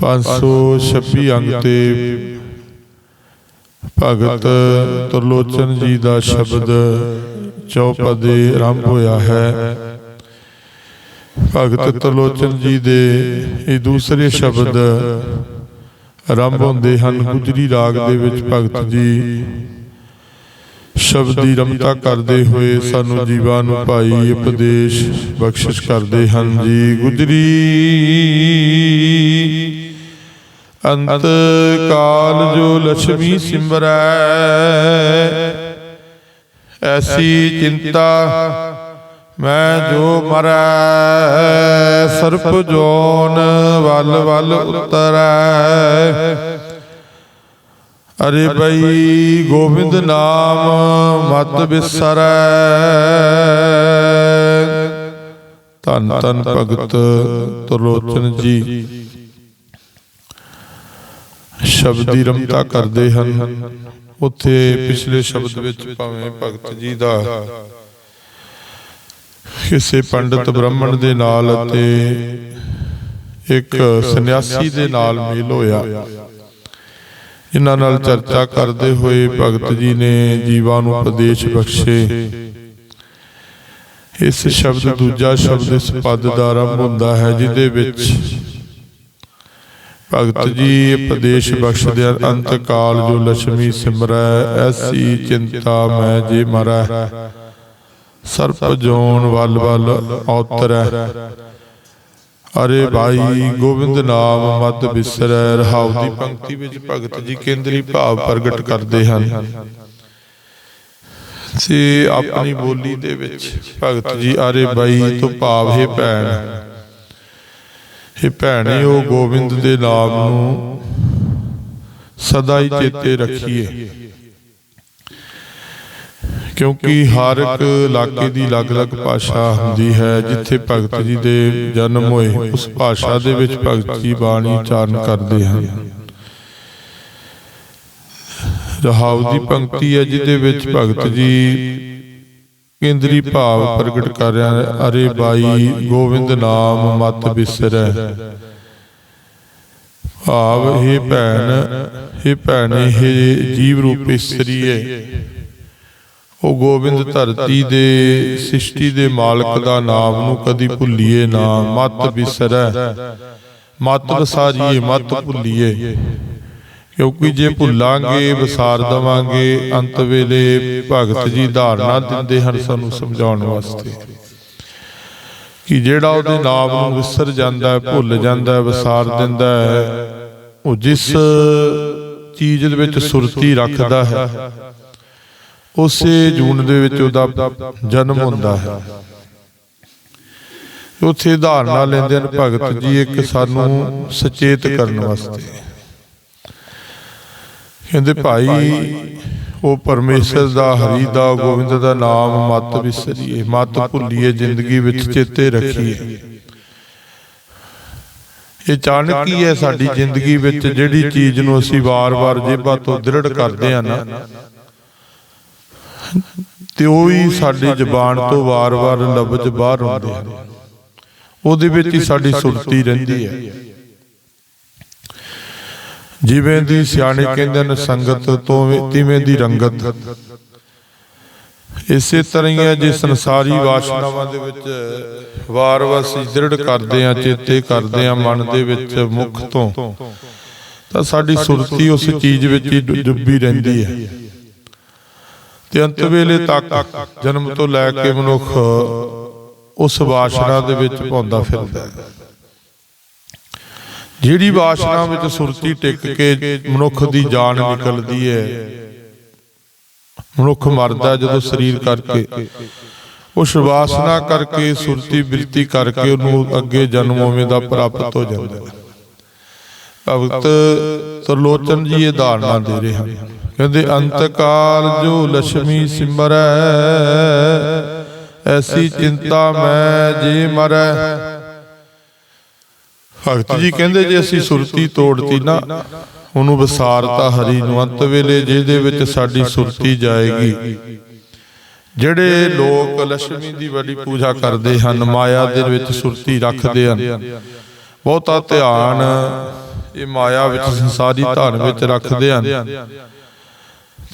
526 ਅੰਗ ਤੇ ਭਗਤ ਤਰਲੋਚਨ ਜੀ ਦਾ ਸ਼ਬਦ ਚੌਪਦੇ ਆਰੰਭ ਹੋਇਆ ਹੈ। ਭਗਤ ਤਰਲੋਚਨ ਜੀ ਦੇ ਇਹ ਦੂਸਰੇ ਸ਼ਬਦ ਆਰੰਭ ਹੁੰਦੇ ਹਨ। ਗੁਜਰੀ ਰਾਗ ਦੇ ਵਿੱਚ ਭਗਤ ਜੀ ਸ਼ਬਦ ਦੀ ਰਮਤਾ ਕਰਦੇ ਹੋਏ ਸਾਨੂੰ ਜੀਵਾਂ ਨੂੰ ਭਾਈ ਉਪਦੇਸ਼ ਬਖਸ਼ਿਸ਼ ਕਰਦੇ ਹਨ ਜੀ। ਗੁਜਰੀ ਅੰਤ ਕਾਲ ਜੋ ਲక్ష్ਮੀ ਸਿਮਰੈ, ਐਸੀ ਚਿੰਤਾ ਮੈਂ ਜੋ ਮਰੈ, ਸਰਪ ਜੋਨ ਵੱਲ ਵੱਲ ਉਤਰੈ। ਅਰੇ ਬਈ ਗੋਬਿੰਦ ਨਾਮ ਮਤ ਬਿਸਰੈ। ਧੰਨ ਧੰਨ ਭਗਤ ਤਰਲੋਚਨ ਜੀ। ਸ਼ਬਦ ਰਮਤਾ ਕਰਦੇ ਹਨ। ਉੱਥੇ ਪਿਛਲੇ ਸ਼ਬਦ ਵਿੱਚ ਭਾਵੇਂ ਭਗਤ ਜੀ ਦਾ। ਕਿਸੇ ਪੰਡਤ ਬ੍ਰਾਹਮਣ ਦੇ ਨਾਲ ਅਤੇ ਇੱਕ ਸੰਨਿਆਸੀ ਦੇ ਨਾਲ ਮੇਲ ਹੋਇਆ। ਇਹਨਾਂ ਨਾਲ ਚਰਚਾ ਕਰਦੇ ਹੋਏ ਭਗਤ ਜੀ ਨੇ ਜੀਵਾਂ ਨੂੰ ਉਪਦੇਸ਼ ਬਖਸ਼ੇ। ਇਸ ਸ਼ਬਦ ਦੂਜਾ ਸ਼ਬਦ ਇਸ ਪਦ ਦਾ ਆਰੰਭ ਹੁੰਦਾ ਹੈ ਜਿਹਦੇ ਵਿੱਚ ਭਗਤ ਜੀ ਉਪਦੇਸ਼ ਬਖਸ਼ਦੇ ਅੰਤ ਕਾਲ ਜੋ ਲక్ష్ਮੀ ਸਿਮਰੈ ਐਸੀ ਚਿੰਤਾ ਮੈਂ ਜੇ ਮਰੈ। ਸਰਪ ਜੋਨ ਵੱਲ ਵੱਲ ਔਤਰੈ। ਅਰੇ ਭਾਈ ਗੋਬਿੰਦ ਨਾਮ ਮਤ ਬਿਸਰੈ ਰਹਾਉ ਦੀ ਪੰਕਤੀ ਵਿੱਚ ਭਗਤ ਜੀ ਕੇਂਦਰੀ ਭਾਵ ਪ੍ਰਗਟ ਕਰਦੇ ਹਨ। ਤੇ ਆਪਣੀ ਬੋਲੀ ਦੇ ਵਿੱਚ ਭਗਤ ਜੀ ਅਰੇ ਭਾਈ ਤੋਂ ਭਾਵ ਹੈ ਭੈਣ। ਇਹ ਭੈਣੇ ਉਹ ਗੋਬਿੰਦ ਦੇ ਨਾਮ ਨੂੰ ਸਦਾ ਹੀ ਚੇਤੇ ਰੱਖੀਏ। ਕਿਉਂਕਿ ਹਰ ਇੱਕ ਇਲਾਕੇ ਦੀ ਅਲੱਗ-ਅਲੱਗ ਭਾਸ਼ਾ ਹੁੰਦੀ ਹੈ ਜਿੱਥੇ ਭਗਤ ਜੀ ਦੇ ਜਨਮ ਹੋਏ ਉਸ ਭਾਸ਼ਾ ਦੇ ਵਿੱਚ ਭਗਤ ਜੀ ਬਾਣੀ ਉਚਾਰਨ ਕਰਦੇ ਹਨ। ਰਹਾਉ ਦੀ ਪੰਕਤੀ ਹੈ ਜਿਹਦੇ ਵਿੱਚ ਭਗਤ ਜੀ ਕੇਂਦਰੀ ਭਾਵ ਪ੍ਰਗਟ ਕਰ ਰਿਹਾ ਹੈ ਅਰੇ ਬਾਈ ਗੋਬਿੰਦ ਨਾਮ ਮਤ ਬਿਸਰੈ। ਭਾਵ ਇਹ ਭੈਣ ਇਹ ਭੈਣ ਇਹ ਜੀਵ ਰੂਪ ਇਸਤਰੀ ਹੈ ਉਹ ਗੋਬਿੰਦ ਧਰਤੀ ਦੇ ਸ੍ਰਿਸ਼ਟੀ ਦੇ ਮਾਲਕ ਦਾ ਨਾਮ ਨੂੰ ਕਦੀ ਭੁੱਲੀਏ ਨਾ ਮਤ ਬਿਸਰੈ ਮਤ ਵਸਾਰੀਏ ਮਤ ਭੁੱਲੀਏ। ਕਿਉਂਕਿ ਜੇ ਭੁੱਲਾਂਗੇ ਵਿਸਾਰ ਦਵਾਂਗੇ ਅੰਤ ਵੇਲੇ ਭਗਤ ਜੀ ਧਾਰਨਾ ਦਿੰਦੇ ਹਨ ਸਾਨੂੰ ਸਮਝਾਉਣ ਵਾਸਤੇ। ਕਿ ਜਿਹੜਾ ਉਹਦੇ ਨਾਮ ਨੂੰ ਵਿਸਰ ਜਾਂਦਾ ਹੈ ਭੁੱਲ ਜਾਂਦਾ ਹੈ ਵਿਸਾਰ ਦਿੰਦਾ ਹੈ ਉਹ ਜਿਸ ਚੀਜ਼ ਦੇ ਵਿੱਚ ਸੁਰਤੀ ਰੱਖਦਾ ਹੈ। ਉਸੇ ਜੂਨ ਦੇ ਵਿੱਚ ਉਹਦਾ ਜਨਮ ਹੁੰਦਾ ਹੈ। ਉੱਥੇ ਧਾਰਨਾ ਲੈਂਦੇ ਹਨ ਭਗਤ ਜੀ ਇੱਕ ਸਾਨੂੰ ਸੁਚੇਤ ਕਰਨ ਵਾਸਤੇ। ਕਹਿੰਦੇ ਭਾਈ, ਉਹ ਪਰਮੇਸ਼ਰ ਦਾ, ਹਰੀ ਦਾ, ਗੋਬਿੰਦ ਦਾ ਨਾਮ ਮਤ ਵਿਸਰੀਏ, ਮਤ ਭੁੱਲੀਏ, ਜ਼ਿੰਦਗੀ ਵਿੱਚ ਚੇਤੇ ਰੱਖੀਏ। ਇਹ ਚਾਣਕ ਹੈ ਸਾਡੀ ਜ਼ਿੰਦਗੀ ਵਿੱਚ, ਜਿਹੜੀ ਚੀਜ਼ ਨੂੰ ਅਸੀਂ ਵਾਰ-ਵਾਰ ਜੇਬਾਂ ਤੋਂ ਦ੍ਰਿੜ ਕਰਦੇ ਆ ਨਾ ਤੇ ਉਹ ਹੀ ਸਾਡੀ ਜ਼ੁਬਾਨ ਤੋਂ ਵਾਰ-ਵਾਰ ਲਫ਼ਜ਼ ਬਾਹਰ ਆਉਂਦੇ ਹਨ ਉਹਦੇ ਵਿੱਚ ਹੀ ਸਾਡੀ ਸੁਰਤੀ ਰਹਿੰਦੀ ਹੈ ਜਿਵੇਂ ਦੀ ਸਿਆਣੇ ਕਹਿੰਦੇ ਨੇ ਸੰਗਤ ਤੋਂ ਤਿਵੇਂ ਦੀ ਰੰਗਤ। ਇਸੇ ਤਰ੍ਹਾਂ ਹੀ ਹੈ ਜੇ ਸੰਸਾਰੀ ਵਾਸ਼ਨਾਵਾਂ ਦੇ ਵਿੱਚ ਵਾਰ-ਵਾਰ ਅਸੀਂ ਦ੍ਰਿੜ ਕਰਦੇ ਆ ਚੇਤੇ ਕਰਦੇ ਆ ਮਨ ਦੇ ਵਿੱਚ ਮੁਖ ਤੋਂ। ਤਾਂ। ਸਾਡੀ ਸੁਰਤੀ ਉਸ ਚੀਜ਼ ਵਿੱਚ ਹੀ ਡੁੱਬੀ ਰਹਿੰਦੀ ਹੈ ਤੇ ਅੰਤ ਵੇਲੇ ਤੱਕ ਜਨਮ ਤੋਂ ਲੈ ਕੇ ਮਨੁੱਖ ਉਸ ਵਾਸ਼ਨਾ ਦੇ ਵਿੱਚ ਪਾਉਂਦਾ ਫਿਰਦਾ ਹੈ। ਜਿਹੜੀ ਵਾਸ਼ਨਾ ਵਿੱਚ ਸੁਰਤੀ ਟਿਕ ਕੇ ਮਨੁੱਖ ਦੀ ਜਾਨ ਨਿਕਲਦੀ ਹੈ, ਮਨੁੱਖ ਮਰਦਾ ਜਦੋਂ ਸਰੀਰ ਕਰਕੇ। ਉਸ ਵਾਸਨਾ ਕਰਕੇ ਸੁਰਤੀ ਬਿਰਤੀ ਕਰਕੇ ਉਹਨੂੰ ਅੱਗੇ ਜਨਮ ਉਵੇਂ ਦਾ ਪ੍ਰਾਪਤ ਹੋ ਜਾਂਦਾ ਹੈ। ਭਗਤ ਤਰਲੋਚਨ ਜੀ ਇਹ ਧਾਰਨਾ ਦੇ ਰਹੇ ਹਨ। ਕਹਿੰਦੇ ਅੰਤਕਾਲ ਜੋ ਲక్ష్ਮੀ ਸਿਮਰੈ ਐਸੀ ਚਿੰਤਾ ਮੈਂ ਜੇ ਮਰੈ। ਭਗਤ ਜੀ ਕਹਿੰਦੇ ਜੇ ਅਸੀਂ ਸੁਰਤੀ ਤੋੜਤੀ ਨਾ ਉਹਨੂੰ ਵਿਸਾਰਤਾ ਹਰੀ ਨੂੰ ਅੰਤ ਵੇਲੇ ਜਿਹਦੇ ਵਿੱਚ ਸਾਡੀ ਸੁਰਤੀ ਜਾਏਗੀ। ਜਿਹੜੇ ਲੋਕ ਲక్ష్ਮੀ ਦੀ ਵੱਡੀ ਪੂਜਾ ਕਰਦੇ ਹਨ ਮਾਇਆ ਦੇ ਵਿੱਚ ਸੁਰਤੀ ਰੱਖਦੇ ਹਨ। ਬਹੁਤਾ ਧਿਆਨ ਇਹ ਮਾਇਆ ਵਿੱਚ ਸੰਸਾਰੀ ਧਨ ਵਿੱਚ ਰੱਖਦੇ ਹਨ।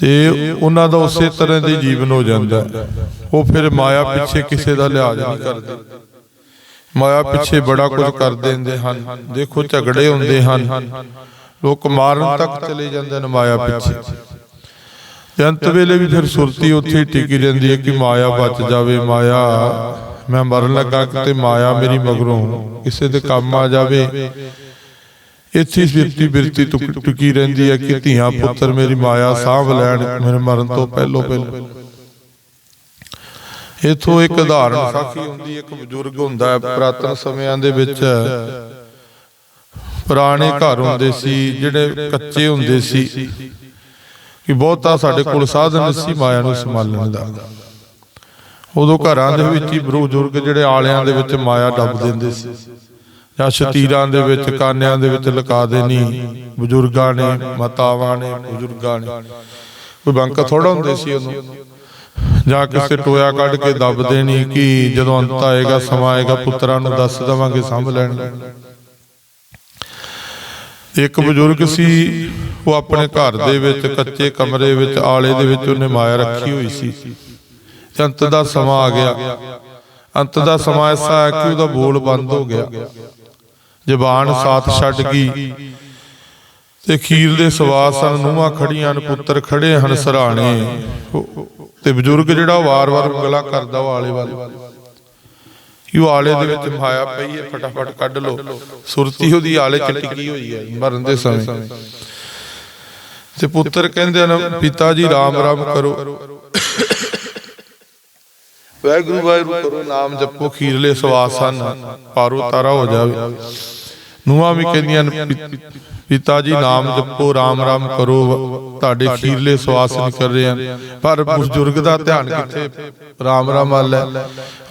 ਤੇ ਉਹਨਾਂ ਦਾ ਉਸੇ ਤਰ੍ਹਾਂ ਦੇ ਜੀਵਨ ਹੋ ਜਾਂਦਾ ਉਹ ਫਿਰ ਮਾਇਆ ਪਿੱਛੇ ਕਿਸੇ ਦਾ ਲਿਹਾਜ਼ ਨਹੀਂ ਕਰਦੇ। ਮਾਇਆ ਪਿੱਛੇ ਬੜਾ ਕੁਝ ਕਰ ਦਿੰਦੇ ਹਨ। ਦੇਖੋ, ਝਗੜੇ ਹੁੰਦੇ ਹਨ। ਲੋਕ ਮਾਰਨ ਤੱਕ ਚਲੇ ਜਾਂਦੇ ਨੇ ਮਾਇਆ ਪਿੱਛੇ। ਅੰਤ ਵੇਲੇ ਵੀ ਫਿਰ ਸੁਰਤੀ ਉੱਥੇ ਹੀ ਟਿਕੀ ਰਹਿੰਦੀ ਹੈ ਕਿ ਮਾਇਆ ਬਚ ਜਾਵੇ, ਮਾਇਆ, ਮੈਂ ਮਰਨ ਲੱਗਾ ਤੇ ਮਾਇਆ ਮੇਰੀ ਮਗਰੋਂ ਕਿਸੇ ਦੇ ਕੰਮ ਆ ਜਾਵੇ। ਇੱਥੇ ਬਿਰਤੀ ਬਿਰਤੀ ਟੁਕੀ ਰਹਿੰਦੀ ਹੈ ਕਿ ਧੀਆਂ ਪੁੱਤਰ ਮੇਰੀ ਮਾਇਆ ਸਾਂਭ ਲੈਣ, ਮੇਰੇ ਮਰਨ ਤੋਂ ਪਹਿਲੋਂ ਪਹਿਲੋਂ। ਇਥੋਂ ਇੱਕ ਉਦਾਹਰਣ ਸਾਖੀ ਹੁੰਦੀ, ਇੱਕ ਬਜ਼ੁਰਗ ਹੁੰਦਾ ਹੈ, ਪ੍ਰਾਤਨ ਸਮਿਆਂ ਦੇ ਵਿੱਚ। ਪੁਰਾਣੇ ਘਰ ਹੁੰਦੇ ਸੀ, ਜਿਹੜੇ ਕੱਚੇ ਹੁੰਦੇ ਸੀ, ਕਿ ਬਹੁਤਾ ਸਾਡੇ ਕੋਲ ਸਾਧਨ ਸੀ ਮਾਇਆ ਨੂੰ ਸੰਭਾਲਣ ਦਾ। ਉਦੋਂ ਘਰਾਂ ਦੇ ਵਿੱਚ ਹੀ ਬਜ਼ੁਰਗ ਜਿਹੜੇ ਆਲਿਆਂ ਦੇ ਵਿੱਚ ਮਾਇਆ ਡੱਬ ਦਿੰਦੇ ਸੀ। ਜਾਂ ਸ਼ਤੀਰਾਂ ਦੇ ਵਿੱਚ ਕਾਨਿਆਂ ਦੇ ਵਿੱਚ ਲੁਕਾ ਦੇਣੀ। ਬਜ਼ੁਰਗਾਂ ਨੇ ਮਾਤਾਵਾਂ ਨੇ ਬਜ਼ੁਰਗਾਂ ਨੇ। ਕੋਈ ਬੰਕ ਥੋੜਾ ਹੁੰਦੇ ਸੀ ਉਦੋਂ ਜਾਂ ਕਿਸੇ ਟੋਇਆ ਕੱਢ ਕੇ ਦੱਬ ਦੇਣੀ ਕਿ ਜਦੋਂ ਅੰਤ ਆਏਗਾ ਸਮਾਂ ਆਏਗਾ ਪੁੱਤਰਾਂ ਨੂੰ ਦੱਸ ਦਵਾਂਗੇ ਸੰਭ ਲੈਣ। ਇੱਕ ਬਜ਼ੁਰਗ ਸੀ ਉਹ ਆਪਣੇ ਘਰ ਦੇ ਵਿੱਚ ਕੱਚੇ ਕਮਰੇ ਵਿੱਚ ਆਲੇ ਦੇ ਵਿੱਚ ਉਹਨੇ ਮਾਇਆ ਰੱਖੀ ਹੋਈ ਸੀ। ਅੰਤ ਦਾ ਸਮਾਂ ਆ ਗਿਆ। ਅੰਤ ਦਾ ਸਮਾਂ ਐਸਾ ਹੈ ਕਿ ਉਹਦਾ ਬੋਲ ਬੰਦ ਹੋ ਗਿਆ। ਜ਼ਬਾਨ ਸਾਥ ਛੱਡ ਗਈ। ਤੇ ਖੀਰ ਦੇ ਸਵਾਸ ਹਨ ਨੂੰਹਾਂ ਖੜੀਆਂ ਹਨ ਪੁੱਤਰ ਖੜੇ ਹਨ ਸਰਾਣੇ। ਤੇ ਬਜ਼ੁਰਗ ਜਿਹੜਾ ਵਾਰ-ਵਾਰ ਉਂਗਲਾ ਕਰਦਾ ਵੱਲ। ਕਿ ਉਹ ਆਲੇ ਦੇ ਵਿੱਚ ਮਾਇਆ ਪਈ ਹੈ ਫਟਾਫਟ ਕੱਢ ਲਓ। ਸੁਰਤੀ ਉਹਦੀ ਆਲੇ ਚ ਟਿਕੀ ਹੋਈ ਹੈ ਮਰਨ ਦੇ ਸਮੇਂ। ਤੇ ਪੁੱਤਰ ਕਹਿੰਦੇ ਨੇ ਪਿਤਾ ਜੀ ਰਾਮ ਰਾਮ ਕਰੋ। ਵਾਹਿਗੁਰੂ ਵਾਹਿਗੁਰੂ ਕਰੋ, ਨਾਮ ਜਪੋ ਖੀਰਲੇ ਸਵਾਸ ਪਾਰੋ, ਤਾਰਾ ਹੋ ਜਾਵੇ। ਨੂੰਹਾਂ ਵੀ ਕਹਿੰਦੀਆਂ ਪਿਤਾ ਜੀ, ਨਾਮ ਜਪੋ, ਰਾਮ ਰਾਮ ਕਰੋ, ਤੁਹਾਡੇ ਖੀਰਲੇ ਸਵਾਸ ਨਿਕਲ ਰਹੇ ਹਨ। ਪਰ ਬਜ਼ੁਰਗ ਦਾ ਧਿਆਨ ਕਿੱਥੇ? ਰਾਮ ਰਾਮ ਵੱਲ ਹੈ।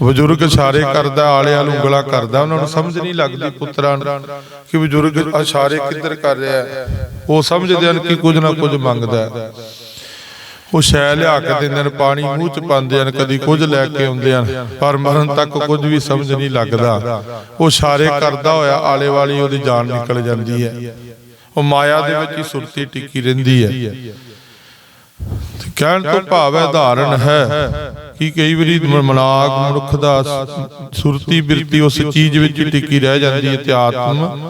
ਬਜ਼ੁਰਗ ਇਸ਼ਾਰੇ ਕਰਦਾ, ਆਲੇ ਵਾਲ ਉਂਗਲਾ ਕਰਦਾ, ਉਹਨਾਂ ਨੂੰ ਸਮਝ ਨਹੀਂ ਲੱਗਦੀ ਪੁੱਤਰਾਂ ਕਿ ਬਜ਼ੁਰਗ ਇਸ਼ਾਰੇ ਕਿੱਧਰ ਕਰ ਰਿਹਾ ਹੈ। ਉਹ ਸਮਝਦੇ ਹਨ ਕਿ ਕੁਝ ਨਾ ਕੁਝ ਮੰਗਦਾ ਹੈ। ਉਹ ਸ਼ੈ ਲਿਆ ਕੇ ਦਿੰਦੇ ਨੇ, ਪਾਣੀ ਮੂੰਹ ਚ ਪਾਉਂਦੇ ਹਨ, ਕਦੀ ਕੁਝ ਲੈ ਕੇ ਆਉਂਦੇ ਹਨ, ਪਰ ਮਰਨ ਤੱਕ ਕੁਝ ਵੀ ਸਮਝ ਨਹੀਂ ਲੱਗਦਾ। ਉਹ ਇਸ਼ਾਰੇ ਕਰਦਾ ਹੋਇਆ, ਆਲੇ ਵਾਲੀ ਉਹਦੀ ਜਾਨ ਨਿਕਲ ਜਾਂਦੀ ਹੈ। ਉਹ ਮਾਇਆ ਦੇ ਵਿੱਚ ਹੀ ਸੁਰਤੀ ਟਿੱਕੀ ਰਹਿੰਦੀ ਹੈ। ਕਹਿਣ ਤੋਂ ਭਾਵ ਹੈ ਧਾਰਨ ਹੈ ਕਿ ਕਈ ਵਾਰੀ ਮਨਾਕ ਮਨੁੱਖ ਦਾ ਸੁਰਤੀ ਬਿਰਤੀ ਉਸ ਚੀਜ਼ ਵਿੱਚ ਟਿੱਕੀ ਰਹਿ ਜਾਂਦੀ ਹੈ ਤੇ ਆਤਮ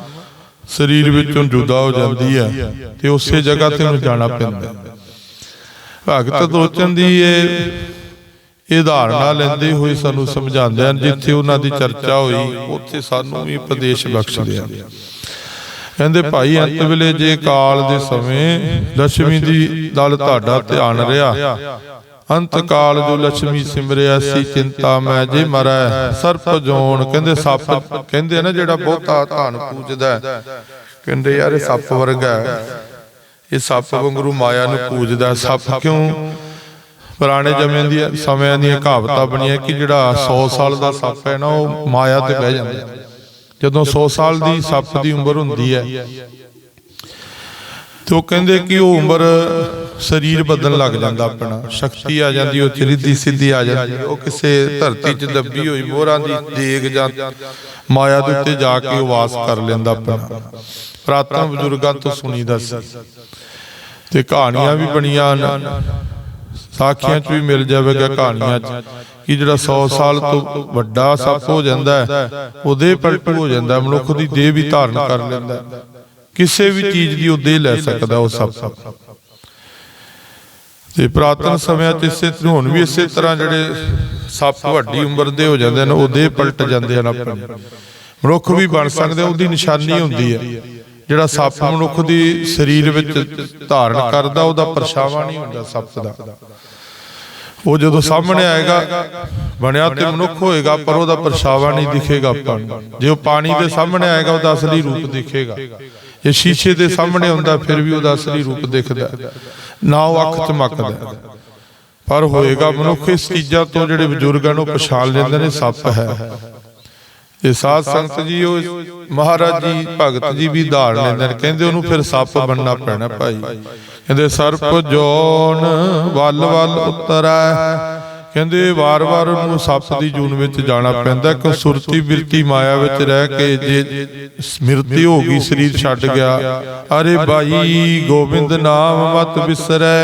ਸਰੀਰ ਵਿੱਚੋਂ ਜੁਦਾ ਹੋ ਜਾਂਦੀ ਹੈ ਤੇ ਉਸੇ ਜਗ੍ਹਾ ਤੇ ਉਹਨੂੰ ਜਾਣਾ ਪੈਂਦਾ ਹੈ। ਭਗਤ ਦੋਚਨ ਦੀ ਇਹ ਇਹ ਧਾਰਨਾ ਲੈਂਦੇ ਹੋਏ ਸਾਨੂੰ ਸਮਝਾਉਂਦੇ ਹਨ ਜਿੱਥੇ ਉਹਨਾਂ ਦੀ ਚਰਚਾ ਹੋਈ ਉੱਥੇ ਸਾਨੂੰ ਵੀ ਉਪਦੇਸ਼ ਬਖਸ਼ਦੇ ਹਨ। ਕਹਿੰਦੇ ਭਾਈ ਅੰਤ ਵੇਲੇ ਜੇ ਕਾਲ ਦੇ ਸਮੇਂ ਲక్ష్ਮੀ ਦੀ ਦਲ ਤੁਹਾਡਾ ਧਿਆਨ ਰਿਹਾ ਅੰਤ ਕਾਲ ਜੋ ਲక్ష్ਮੀ ਸਿਮਰਿਆ ਸੀ ਚਿੰਤਾ ਮੈਂ ਜੇ ਮਰੈ ਸਰਪ ਜੋਨ ਕਹਿੰਦੇ ਸੱਪ ਕਹਿੰਦੇ ਨਾ ਜਿਹੜਾ ਬਹੁਤਾ ਧਾਨ ਪੂਜਦਾ ਕਹਿੰਦੇ ਯਾਰ ਇਹ ਸੱਪ ਵਰਗਾ ਇਹ ਸੱਪ ਵਾਂਗਰੂ ਮਾਇਆ ਨੂੰ ਪੂਜਦਾ ਸੱਪ ਕਿਉਂ? ਪੁਰਾਣੇ ਜਮਿਆਂ ਦੀਆਂ ਸਮਿਆਂ ਦੀਆਂ ਕਹਾਵਤਾਂ ਬਣੀਆਂ ਕਿ ਜਿਹੜਾ 100 ਸਾਲ ਦਾ ਸੱਪ ਹੈ ਨਾ ਉਹ ਮਾਇਆ ਤੇ ਬਹਿ ਜਾਂਦਾ। ਜਦੋਂ 100 ਸਾਲ ਦੀ ਸੱਪ ਦੀ ਉਮਰ ਹੁੰਦੀ ਹੈ ਤੇ ਉਹ ਕਹਿੰਦੇ ਕਿ ਉਹ ਉਮਰ ਸਰੀਰ ਬਦਲਣ ਲੱਗ ਜਾਂਦਾ ਆਪਣਾ। ਸ਼ਕਤੀ ਆ ਜਾਂਦੀ ਉਹ ਚਰਿੱਦੀ ਸਿੱਧੀ ਆ ਜਾਂਦੀ ਉਹ ਕਿਸੇ ਧਰਤੀ 'ਚ ਦੱਬੀ ਹੋਈ ਮੋਹਰਾਂ ਦੀ ਦੇਗ ਜਾਂ ਮਾਇਆ ਦੇ ਉੱਤੇ ਜਾ ਕੇ ਉਹ ਵਾਸ ਕਰ ਲੈਂਦਾ ਆਪਣਾ। ਪ੍ਰਾਤਨ ਬਜ਼ੁਰਗਾਂ ਤੋਂ ਸੁਣੀਦਾ ਸੀ। ਤੇ ਕਹਾਣੀਆਂ ਵੀ ਬਣੀਆਂ ਹਨ। ਸਾਖੀਆਂ 'ਚ ਵੀ ਮਿਲ ਜਾਵੇਗਾ ਕਹਾਣੀਆਂ 'ਚ, ਕਿ ਜਿਹੜਾ 100 ਸਾਲ ਤੋਂ ਵੱਡਾ ਸੱਪ ਹੋ ਜਾਂਦਾ ਹੈ, ਉਹਦੇ ਪਲਟੂ ਹੋ ਜਾਂਦਾ ਮਨੁੱਖ ਦੀ ਦੇਹ ਵੀ ਧਾਰਨ ਕਰ ਲੈਂਦਾ ਕਿਸੇ ਵੀ ਚੀਜ਼ ਦੀ ਉਹ ਦੇਹ ਲੈ ਸਕਦਾ ਉਹ ਸੱਪ। ਤੇ ਪ੍ਰਾਤਨ ਸਮਿਆਂ 'ਚ ਇਸੇ ਤਰ੍ਹਾਂ, ਹੁਣ ਵੀ ਇਸੇ ਤਰ੍ਹਾਂ ਜਿਹੜੇ ਸੱਪ ਵੱਡੀ ਉਮਰ ਦੇ ਹੋ ਜਾਂਦੇ ਨੇ ਉਹ ਦੇਹ ਪਲਟ ਜਾਂਦੇ ਹਨ ਆਪਣੇ। ਮਨੁੱਖ ਵੀ ਬਣ ਸਕਦੇ, ਉਹਦੀ ਨਿਸ਼ਾਨੀ ਹੁੰਦੀ ਹੈ। ਜਿਹੜਾ ਸੱਪ ਮਨੁੱਖ ਦੀ ਸਰੀਰ ਵਿੱਚ ਧਾਰਨ ਕਰਦਾ ਉਹਦਾ ਪਰਛਾਵਾਂ ਨਹੀਂ ਹੁੰਦਾ ਸੱਪ ਦਾ। ਉਹ ਜਦੋਂ ਸਾਹਮਣੇ ਆਏਗਾ ਬਣਿਆ ਤੇ ਮਨੁੱਖ ਹੋਏਗਾ ਪਰ ਉਹਦਾ ਪਰਛਾਵਾਂ ਨਹੀਂ ਦਿਖੇਗਾ ਆਪਾਂ ਨੂੰ। ਜੇ ਉਹ ਪਾਣੀ ਦੇ ਸਾਹਮਣੇ ਆਏਗਾ ਉਹਦਾ ਅਸਲੀ ਰੂਪ ਦਿਖੇਗਾ। ਜੇ ਸ਼ੀਸ਼ੇ ਦੇ ਸਾਹਮਣੇ ਹੁੰਦਾ ਫਿਰ ਵੀ ਉਹਦਾ ਅਸਲੀ ਰੂਪ ਦਿਖਦਾ। ਨਾ ਉਹ ਅੱਖ ਚਮਕਦਾ। ਪਰ ਹੋਏਗਾ ਮਨੁੱਖ ਇਸ ਚੀਜ਼ਾਂ ਤੋਂ ਜਿਹੜੇ ਬਜ਼ੁਰਗਾਂ ਨੂੰ ਪਛਾਣ ਲੈਂਦੇ ਨੇ ਸੱਪ ਹੈ। ਇਹ ਸਾਧ ਸੰਗਤ ਜੀ, ਉਹ ਮਹਾਰਾਜ ਜੀ, ਭਗਤ ਜੀ ਵੀ ਧਾਰ ਲੈਂਦੇ ਨੇ। ਕਹਿੰਦੇ ਉਹਨੂੰ ਫਿਰ ਸੱਪ ਬਣਨਾ ਪੈਣਾ ਭਾਈ। ਕਹਿੰਦੇ, ਸਰਪ ਜੋਨ ਵੱਲ ਵੱਲ ਉਤਰੈ। ਕਹਿੰਦੇ ਵਾਰ-ਵਾਰ ਉਹਨੂੰ ਸੱਪ ਦੀ ਜੂਨ ਵਿੱਚ ਜਾਣਾ ਪੈਂਦਾ। ਕਿ ਸੁਰਤੀ ਬਿਰਤੀ ਮਾਇਆ ਵਿੱਚ ਰਹਿ ਕੇ ਜੇ ਸਮਿਰਤੀ ਹੋ ਗਈ, ਸਰੀਰ ਛੱਡ ਗਿਆ। ਅਰੇ ਬਾਈ, ਗੋਬਿੰਦ ਨਾਮ ਮਤ ਵਿਸਰੈ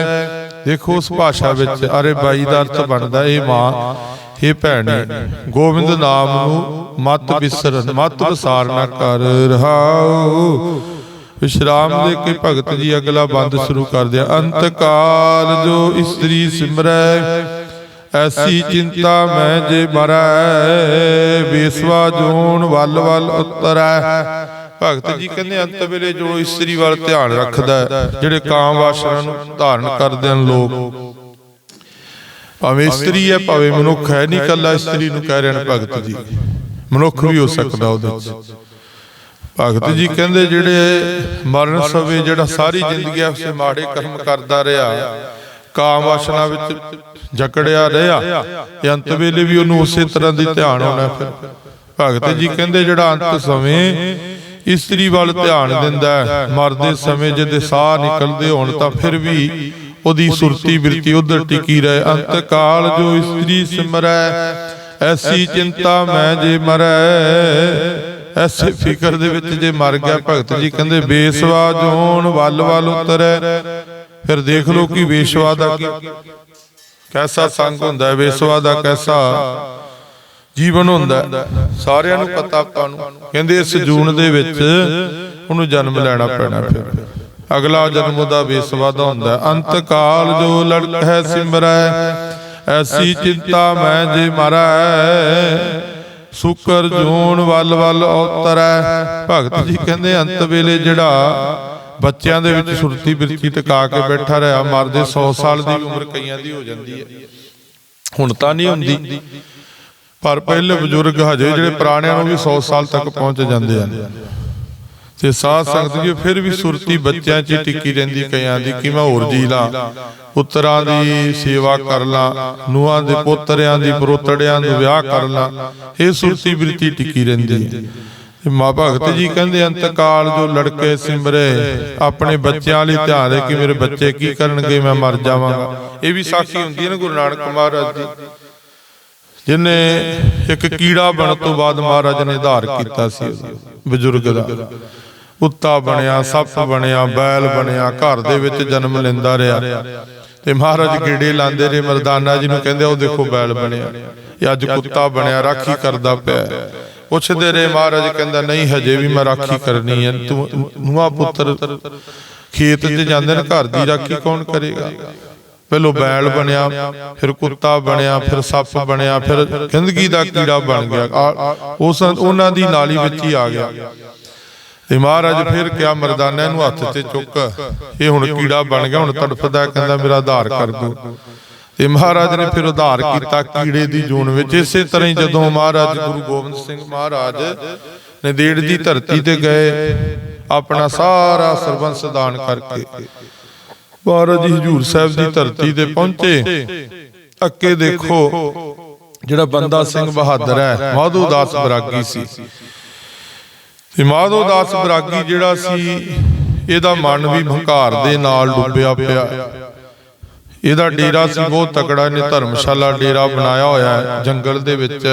ਦੇਖੋ ਉਸ ਭਾਸ਼ਾ ਵਿੱਚ, ਅਰੇ ਬਾਈ ਦਾ ਅਰਥ ਬਣਦਾ, ਇਹ ਮਾਂ ਇਹ ਭੈਣੇ ਗੋਬਿੰਦ ਨਾਮ ਨੂੰ ਮਤ ਵਿਸਰਨ ਮਤ ਵਿਸਾਰ ਨਾ ਕਰ ਰਹਾਓ। ਵਿਸ਼ਰਾਮ ਦੇ ਕੇ ਭਗਤ ਜੀ ਅਗਲਾ ਬੰਦ ਸ਼ੁਰੂ ਕਰਦੇ ਆ। ਅੰਤ ਕਾਲ ਜੋ ਇਸਤਰੀ ਸਿਮਰੈ ਐਸੀ ਚਿੰਤਾ ਮੈਂ ਜੇ ਮਰੈ ਬੇਸਵਾ ਜੋਨ ਵੱਲ ਵੱਲ ਉਤਰੈ। ਭਗਤ ਜੀ ਕਹਿੰਦੇ ਅੰਤ ਵੇਲੇ ਜੋ ਇਸਤਰੀ ਵੱਲ ਧਿਆਨ ਰੱਖਦਾ ਹੈ, ਜਿਹੜੇ ਕਾਮ ਵਾਸਨਾ ਨੂੰ ਧਾਰਨ ਕਰਦੇ ਹਨ ਲੋਕ। ਭਾਵੇਂ ਇਸਤਰੀ ਹੈ, ਭਾਵੇਂ ਮਨੁੱਖ ਹੈ, ਨਹੀਂ ਕੱਲਾ ਇਸਤਰੀ ਨੂੰ ਕਹਿ ਰਹੇ ਨੇ ਭਗਤ ਜੀ। ਮਨੁੱਖ ਵੀ ਹੋ ਸਕਦਾ ਉਹਦੇ ਵਿੱਚ ਭਗਤ ਜੀ ਕਹਿੰਦੇ ਜਿਹੜੇ ਮਰਨ ਸਵੇ ਜਿਹੜਾ ਸਾਰੀ ਜ਼ਿੰਦਗੀ ਉਸੇ ਮਾੜੇ ਕਰਮ ਕਰਦਾ ਰਿਹਾ, ਕਾਮ ਵਾਸਨਾ ਵਿੱਚ ਜਕੜਿਆ ਰਿਹਾ ਤੇ ਅੰਤ ਵੇਲੇ ਵੀ ਉਹਨੂੰ ਉਸੇ ਤਰ੍ਹਾਂ ਦੀ ਧਿਆਨ ਆਉਣਾ ਫਿਰ। ਭਗਤ ਜੀ ਕਹਿੰਦੇ ਜਿਹੜਾ ਅੰਤ ਸਮੇਂ ਇਸਤਰੀ ਵੱਲ ਧਿਆਨ ਦਿੰਦਾ ਮਰਦੇ ਸਮੇਂ ਜਿਹਦੇ ਸਾਹ ਨਿਕਲਦੇ ਹੋਣ ਤਾਂ ਫਿਰ ਵੀ ਉਹਦੀ ਸੁਰਤੀ ਬਿਰਤੀ ਉਧਰ ਟਿਕੀ ਰਹੇ। ਅੰਤ ਕਾਲ ਜੋ ਇਸਤਰੀ ਸਿਮਰੈ ਐਸੀ ਚਿੰਤਾ ਮੈਂ ਜੇ ਮਰੈ। ਐਸੇ ਫਿਕਰ ਦੇ ਵਿੱਚ ਜੇ ਮਰ ਗਿਆ ਭਗਤ ਜੀ ਕਹਿੰਦੇ ਬੇਸਵਾ ਜੋਨ ਵੱਲ ਵੱਲ ਉਤਰੈ। ਫਿਰ ਦੇਖ ਲਓ ਕਿ ਬੇਸਵਾ ਦਾ ਕੀ ਕੈਸਾ ਸੰਗ ਹੁੰਦਾ ਹੈ ਬੇਸਵਾ ਦਾ ਕੈਸਾ ਜੀਵਨ ਹੁੰਦਾ। ਸਾਰਿਆਂ ਨੂੰ ਪਤਾ ਆਪਾਂ ਨੂੰ। ਕਹਿੰਦੇ ਇਸ ਜੂਨ ਦੇ ਵਿੱਚ ਉਹਨੂੰ ਜਨਮ ਲੈਣਾ ਪੈਣਾ ਫਿਰ। ਅਗਲਾ ਜਨਮ ਉਹਦਾ ਬੇਸਵਾ ਦਾ ਹੁੰਦਾ ਅੰਤ ਕਾਲ ਜੋ ਲੜਕ ਹੈ ਸਿਮਰੈ, ਐਸੀ ਚਿੰਤਾ ਮੈਂ ਜੇ ਮਰੈ। ਸੁਕਰ ਜੂਨ ਵੱਲ ਵੱਲ ਉਤਰੈ ਭਗਤ ਜੀ ਕਹਿੰਦੇ, ਅੰਤ ਵੇਲੇ ਜਿਹੜਾ ਬੱਚਿਆਂ ਦੇ ਵਿੱਚ ਸੁਰਤੀ ਬਿਰਤੀ ਟਿਕਾ ਕੇ ਬੈਠਾ ਰਿਹਾ, ਮਰਦੇ 100 ਸਾਲ ਦੀ ਉਮਰ ਕਈਆਂ ਦੀ ਹੋ ਜਾਂਦੀ ਹੈ। ਹੁਣ ਤਾਂ ਨਹੀਂ ਹੁੰਦੀ। ਪਰ ਪਹਿਲੇ ਬਜ਼ੁਰਗ ਹਜੇ ਜਿਹੜੇ ਪੁਰਾਣਿਆਂ ਨੂੰ ਵੀ 100 ਸਾਲ ਤੱਕ ਪਹੁੰਚ ਜਾਂਦੇ ਆ ਤੇ ਸਾਧ ਸੰਗਤ ਜੀ, ਫਿਰ ਵੀ ਸੁਰਤੀ ਬੱਚਿਆਂ 'ਚ ਟਿੱਕੀ ਰਹਿੰਦੀ, ਕਈਆਂ ਦੀ ਕਿ ਮੈਂ ਹੋਰ ਜੀ ਲਾਂ। ਪੁੱਤਰਾਂ ਦੀ ਸੇਵਾ ਕਰ ਲਾਂ ਨੂਆਂ ਦੇ ਪੋਤਰਿਆਂ ਦੀ, ਪਰੋਤੜਿਆਂ ਨੂੰ ਵਿਆਹ ਕਰ ਲਾਂ, ਇਹ ਸੁਰਤੀ ਬਿਰਤੀ ਟਿੱਕੀ ਰਹਿੰਦੀ ਹੈ। ਤੇ ਭਗਤ ਜੀ ਕਹਿੰਦੇ ਅੰਤ ਜੋ ਲੜਕੇ ਸਿਮਰੇ, ਆਪਣੇ ਬੱਚਿਆਂ ਲਈ ਧਿਆਨ ਦੇ ਕਿ ਮੇਰੇ ਬੱਚੇ ਕੀ ਕਰਨਗੇ, ਮੈਂ ਮਰ ਜਾਵਾਂਗਾ। ਇਹ ਵੀ ਸਾਖੀ ਹੁੰਦੀ ਹੈ ਨਾ ਗੁਰੂ ਨਾਨਕ ਮਹਾਰਾਜ ਦੀ। ਜਿਨੇ ਇੱਕ ਕੀੜਾ ਬਣਨ ਤੋਂ ਬਾਅਦ ਮਹਾਰਾਜ ਨੇ ਧਾਰ ਕੀਤਾ ਸੀ, ਬਜ਼ੁਰਗ ਦਾ। ਕੁੱਤਾ ਬਣਿਆ, ਸੱਪ ਬਣਿਆ, ਬੈਲ ਬਣਿਆ, ਘਰ ਦੇ ਵਿੱਚ ਜਨਮ ਲੈਂਦਾ ਰਿਹਾ। ਤੇ ਮਹਾਰਾਜ ਗੇੜੇ ਲਾਉਂਦੇ ਰਹੇ, ਮਰਦਾਨਾ ਜੀ ਨੂੰ ਕਹਿੰਦੇ, ਉਹ ਦੇਖੋ ਬੈਲ ਬਣਿਆ। ਇਹ ਅੱਜ ਕੁੱਤਾ ਬਣਿਆ, ਰਾਖੀ ਕਰਦਾ ਪਿਆ। ਪੁੱਛਦੇ ਰਹੇ, ਮਹਾਰਾਜ ਕਹਿੰਦਾ, ਨਹੀਂ, ਹਜੇ ਵੀ ਮੈਂ ਰਾਖੀ ਕਰਨੀ ਹੈ। ਤੂੰ ਨੂਆ ਪੁੱਤਰ, ਖੇਤ 'ਚ ਜਾਂਦੇ ਨੇ, ਘਰ ਦੀ ਰਾਖੀ ਕੌਣ ਕਰੇਗਾ? ਪਹਿਲੋ ਬੈਲ ਬਣਿਆ, ਫਿਰ ਕੁੱਤਾ ਬਣਿਆ, ਫਿਰ ਸੱਪ ਬਣਿਆ, ਫਿਰ ਗੰਦਗੀ ਦਾ ਕੀੜਾ ਬਣ ਗਿਆ। ਉਸ, ਉਹਨਾਂ ਦੀ ਨਾਲੀ ਵਿੱਚ ਹੀ ਆ ਗਿਆ। ਤੇ ਮਹਾਰਾਜ ਫਿਰ ਕਿਹਾ ਮਰਦਾਨੇ ਨੂੰ ਹੱਥ ਤੇ ਚੁੱਕ, ਇਹ ਹੁਣ ਕੀੜਾ ਬਣ ਗਿਆ, ਹੁਣ ਤੜਫਦਾ ਕਹਿੰਦਾ ਮੇਰਾ ਆਧਾਰ ਕਰ ਦੋ ਤੇ ਮਹਾਰਾਜ ਨੇ ਫਿਰ ਉਧਾਰ ਕੀਤਾ ਕੀੜੇ ਦੀ ਜੂਨ ਵਿੱਚ। ਇਸੇ ਤਰ੍ਹਾਂ ਹੀ ਜਦੋਂ ਮਹਾਰਾਜ ਗੁਰੂ ਗੋਬਿੰਦ ਸਿੰਘ ਮਹਾਰਾਜ ਨਦੇੜ ਦੀ ਧਰਤੀ ਤੇ ਗਏ, ਆਪਣਾ ਸਾਰਾ ਸਰਬੰਸ ਦਾਨ ਕਰਕੇ ਮਹਾਰਾਜ ਜੀ ਹਜੂਰ ਸਾਹਿਬ ਦੀ ਧਰਤੀ ਤੇ ਪਹੁੰਚੇ। ਅੱਕੇ ਦੇਖੋ, ਜਿਹੜਾ ਬੰਦਾ ਸਿੰਘ ਬਹਾਦਰ ਹੈ, ਮਾਧੂ ਦਾਸ ਬਰਾਗੀ ਸੀ। ਤੇ ਮਾਧੋ ਦਾਸ ਬਰਾਗੀ ਜਿਹੜਾ ਸੀ ਇਹਦਾ ਮਨ ਵੀ ਹੰਕਾਰ ਦੇ ਨਾਲ ਡੁੱਬਿਆ ਪਿਆ। ਇਹਦਾ ਡੇਰਾ ਸੀ ਬਹੁਤ ਤਕੜਾ ਇਹਨੇ ਧਰਮਸ਼ਾਲਾ ਡੇਰਾ ਬਣਾਇਆ ਹੋਇਆ ਹੈ ਜੰਗਲ ਦੇ ਵਿੱਚ।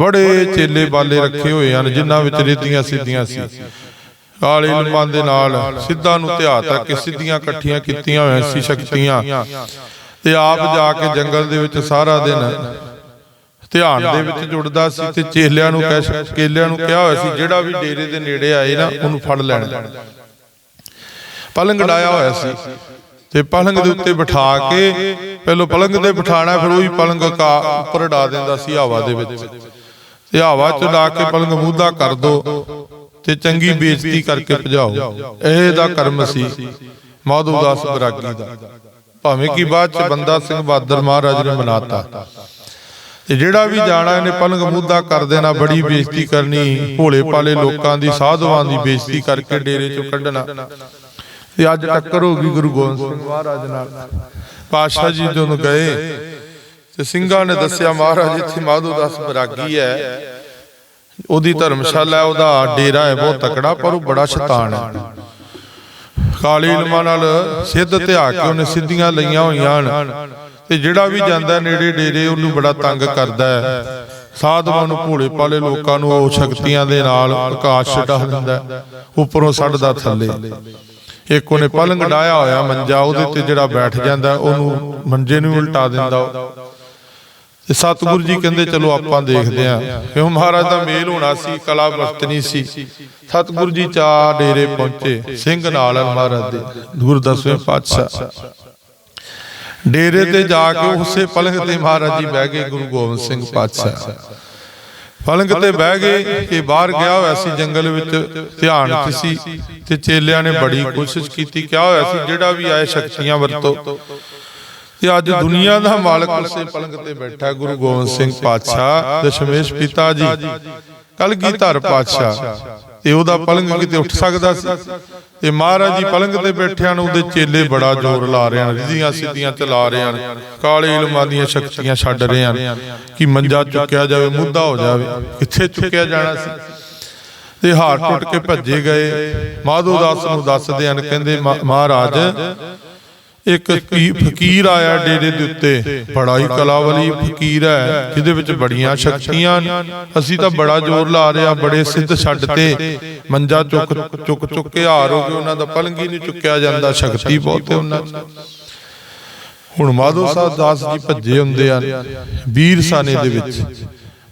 ਬੜੇ ਚੇਲੇ ਬਾਲੇ ਰੱਖੇ ਹੋਏ ਹਨ ਜਿਨ੍ਹਾਂ ਵਿੱਚ ਰਿੱਧੀਆਂ ਸਿੱਧੀਆਂ ਸੀ। ਕਾਲੇ ਲੰਮਾਂ ਦੇ ਨਾਲ ਸਿੱਧਾਂ ਨੂੰ ਧਿਆ ਤੱਕ ਕਿ ਸਿੱਧੀਆਂ ਇਕੱਠੀਆਂ ਕੀਤੀਆਂ ਹੋਈਆਂ ਸੀ ਸ਼ਕਤੀਆਂ। ਤੇ ਆਪ ਜਾ ਕੇ ਜੰਗਲ ਦੇ ਵਿੱਚ ਸਾਰਾ ਦਿਨ ਧਿਆਨ ਦੇ ਵਿੱਚ ਜੁੜਦਾ ਸੀ ਤੇ ਚੇਲਿਆਂ ਨੂੰ ਕਹਿ ਕੇਲਿਆਂ ਨੂੰ ਕਿਹਾ ਹੋਇਆ ਸੀ ਜਿਹੜਾ ਵੀ ਡੇਰੇ ਦੇ ਨੇੜੇ ਆਏ ਨਾ ਉਹਨੂੰ ਫੜ ਲੈਣਾ। ਪਲੰਗ ਡਾਇਆ ਹੋਇਆ ਸੀ। ਤੇ ਪਲੰਗ ਦੇ ਉੱਤੇ ਬਿਠਾ ਕੇ ਪਹਿਲਾਂ ਪਲੰਗ ਤੇ ਬਿਠਾਣਾ ਫਿਰ ਉਹੀ ਪਲੰਗ ਕਾ ਉੱਪਰ ਡਾ ਦਿੰਦਾ ਸੀ ਹਵਾ ਦੇ ਵਿੱਚ। ਤੇ ਹਵਾ ਚ ਡਾ ਕੇ ਪਲੰਗ ਮੂਧਾ ਕਰ ਦੋ ਤੇ ਚੰਗੀ ਬੇਇੱਜ਼ਤੀ ਕਰਕੇ ਭਜਾਓ। ਇਹ ਦਾ ਕਰਮ ਸੀ। ਮਾਧੂ ਦਾਸ ਬਰਾਗੀ ਦਾ। ਭਾਵੇਂ ਕਿ ਬਾਅਦ ਚ ਬੰਦਾ ਸਿੰਘ ਬਹਾਦਰ ਮਹਾਰਾਜ ਨੇ ਮਨਾਤਾ। ਤੇ ਜਿਹੜਾ ਵੀ ਜਾਣਾ ਇਹਨੇ ਪਲੰਗ ਮੂਧਾ ਕਰ ਦੇਣਾ ਬੜੀ ਬੇਇੱਜ਼ਤੀ ਕਰਨੀ ਭੋਲੇ ਪਾਲੇ ਲੋਕਾਂ ਦੀ ਸਾਧੂਆਂ ਦੀ ਬੇਇੱਜ਼ਤੀ ਕਰਕੇ ਡੇਰੇ ਚੋਂ ਕੱਢਣਾ। ਤੇ ਅੱਜ ਟੱਕਰ ਹੋ ਗਈ ਗੁਰੂ ਗੋਬਿੰਦ ਸਿੰਘ ਮਹਾਰਾਜ ਨਾਲ। ਪਾਤਸ਼ਾਹ ਜੀ ਜਦੋਂ ਗਏ ਤੇ ਸਿੰਘਾਂ ਨੇ ਦੱਸਿਆ ਮਹਾਰਾਜ ਇੱਥੇ ਮਾਧੋ ਦਾਸ ਬਰਾਗੀ ਹੈ। ਉਹਦੀ ਧਰਮਸ਼ਾਲਾ ਹੈ ਉਹਦਾ ਡੇਰਾ ਹੈ ਬਹੁਤ ਤਕੜਾ ਪਰ ਉਹ ਬੜਾ ਸ਼ੈਤਾਨ ਹੈ। ਕਾਲੀ ਇਲਮਾਂ ਨਾਲ ਸਿੱਧ ਧਿਆ ਕੇ ਉਹਨੇ ਸਿੱਧੀਆਂ ਲਈਆਂ ਹੋਈਆਂ ਹਨ। ਤੇ ਜਿਹੜਾ ਵੀ ਜਾਂਦਾ ਨੇੜੇ ਡੇਰੇ, ਉਹਨੂੰ ਬੜਾ ਤੰਗ ਕਰਦਾ ਹੈ। ਸਾਧਵਾਂ ਨੂੰ ਭੋਲੇ ਪਾਲੇ ਲੋਕਾਂ ਨੂੰ ਉਹ ਸ਼ਕਤੀਆਂ ਦੇ ਨਾਲ ਆਕਾਸ਼ ਛਡਾ ਦਿੰਦਾ ਉੱਪਰੋਂ ਸੱਡਦਾ ਥੱਲੇ। ਇੱਕ ਉਹਨੇ ਪਲੰਗ ਡਾਇਆ ਹੋਇਆ ਮੰਜਾ, ਉਹਦੇ ਤੇ ਜਿਹੜਾ ਬੈਠ ਜਾਂਦਾ, ਉਹਨੂੰ ਮੰਜੇ ਨੂੰ ਉਲਟਾ ਦਿੰਦਾ ਤੇ ਸਤਿਗੁਰੂ ਜੀ ਕਹਿੰਦੇ, ਚਲੋ ਆਪਾਂ ਦੇਖਦੇ ਆਂ ਕਿਉਂ ਮਹਾਰਾਜ ਦਾ ਮੇਲ ਹੋਣਾ ਸੀ, ਕਲਾ ਵਰਤਨੀ ਸੀ। ਸਤਿਗੁਰੂ ਜੀ ਚਾ ਡੇਰੇ ਪਹੁੰਚੇ, ਸਿੰਘ ਨਾਲ ਹਨ ਮਹਾਰਾਜ ਦੇ। ਗੁਰੂ ਦਸਵੇਂ ਪਾਤਸ਼ਾਹ। ਡੇਰੇ ਤੇ ਜਾ ਕੇ ਉਸੇ ਪਲੰਗ ਤੇ ਮਹਾਰਾਜ ਜੀ ਬਹਿ ਗਏ ਗੁਰੂ ਗੋਬਿੰਦ ਸਿੰਘ ਪਾਤਸ਼ਾਹ। ਪਲੰਗ ਤੇ ਬਹਿ ਗਏ ਇਹ ਬਾਹਰ ਗਿਆ ਹੋਇਆ ਸੀ ਜੰਗਲ ਵਿੱਚ ਧਿਆਨ 'ਚ ਸੀ ਤੇ ਚੇਲਿਆਂ ਨੇ ਬੜੀ ਕੋਸ਼ਿਸ਼ ਕੀਤੀ ਕਿਹਾ ਹੋਇਆ ਸੀ ਜਿਹੜਾ ਵੀ ਆਏ ਸ਼ਕਤੀਆਂ ਵਰਤੋ। ਤੇ ਅੱਜ ਦੁਨੀਆ ਦਾ ਮਾਲਕ ਉਸੇ ਪਲੰਗ ਤੇ ਬੈਠਾ ਗੁਰੂ ਗੋਬਿੰਦ ਸਿੰਘ ਪਾਤਸ਼ਾਹ ਦਸ਼ਮੇਸ਼ ਪਿਤਾ ਜੀ। ਕਲਗੀਧਰ ਪਾਤਸ਼ਾਹ। ਤੇ ਉਹਦਾ ਪਲੰਗ ਕਿਤੇ ਉੱਠ ਸਕਦਾ ਸੀ। ਤੇ ਮਹਾਰਾਜ ਜੀ ਪਲੰਗ ਤੇ ਬੈਠਿਆਂ ਨੂੰ ਉਹਦੇ ਚੇਲੇ ਬੜਾ ਜ਼ੋਰ ਲਾ ਰਹੇ ਹਨ ਰਿਧੀਆਂ ਸਿੱਧੀਆਂ ਚਲਾ ਰਹੇ ਹਨ, ਕਾਲੇ ਇਲਮਾਂ ਦੀਆਂ ਸ਼ਕਤੀਆਂ ਛੱਡ ਰਹੇ ਹਨ, ਕਿ ਮੰਜਾ ਚੁੱਕਿਆ ਜਾਵੇ, ਮੁੱਦਾ ਹੋ ਜਾਵੇ, ਕਿੱਥੇ ਚੁੱਕਿਆ ਜਾਣਾ ਸੀ? ਤੇ ਹਾਰ ਟੁੱਟ ਕੇ ਭੱਜੇ ਗਏ। ਮਾਧੋ ਦਾਸ ਨੂੰ ਦੱਸਦੇ ਹਨ, ਕਹਿੰਦੇ ਮਹਾ- ਮਹਾਰਾਜ ਇੱਕ ਫਕੀ- ਫਕੀਰ ਆਇਆ ਡੇਰੇ ਦੇ ਉੱਤੇ। ਬੜਾ ਹੀ ਕਲਾਵਲੀ ਫਕੀਰ ਹੈ, ਜਿਹਦੇ ਵਿੱਚ ਬੜੀਆਂ ਸ਼ਕਤੀਆਂ ਅਸੀਂ ਤਾਂ ਬੜਾ ਜ਼ੋਰ ਲਾ ਰਿਹਾ ਬੜੇ ਸਿੱਧ ਛੱਡ ਤੇ। ਮੰਜਾ ਚੁੱਕ ਚੁੱਕ ਚੁੱਕ ਕੇ ਹਾਰ ਹੋ ਗਏ ਉਹਨਾਂ ਦਾ ਪਲੰਗੀ ਨਹੀਂ ਚੁੱਕਿਆ ਜਾਂਦਾ, ਸ਼ਕਤੀ ਬਹੁਤ ਹੈ ਉਹਨਾਂ 'ਚ ਹੁਣ ਮਾਧੋ ਸਾਹਿਬ ਦਾਸ ਜੀ ਭੱਜੇ ਹੁੰਦੇ ਆ ਵੀਰ ਸਾਨੇ ਦੇ ਵਿੱਚ।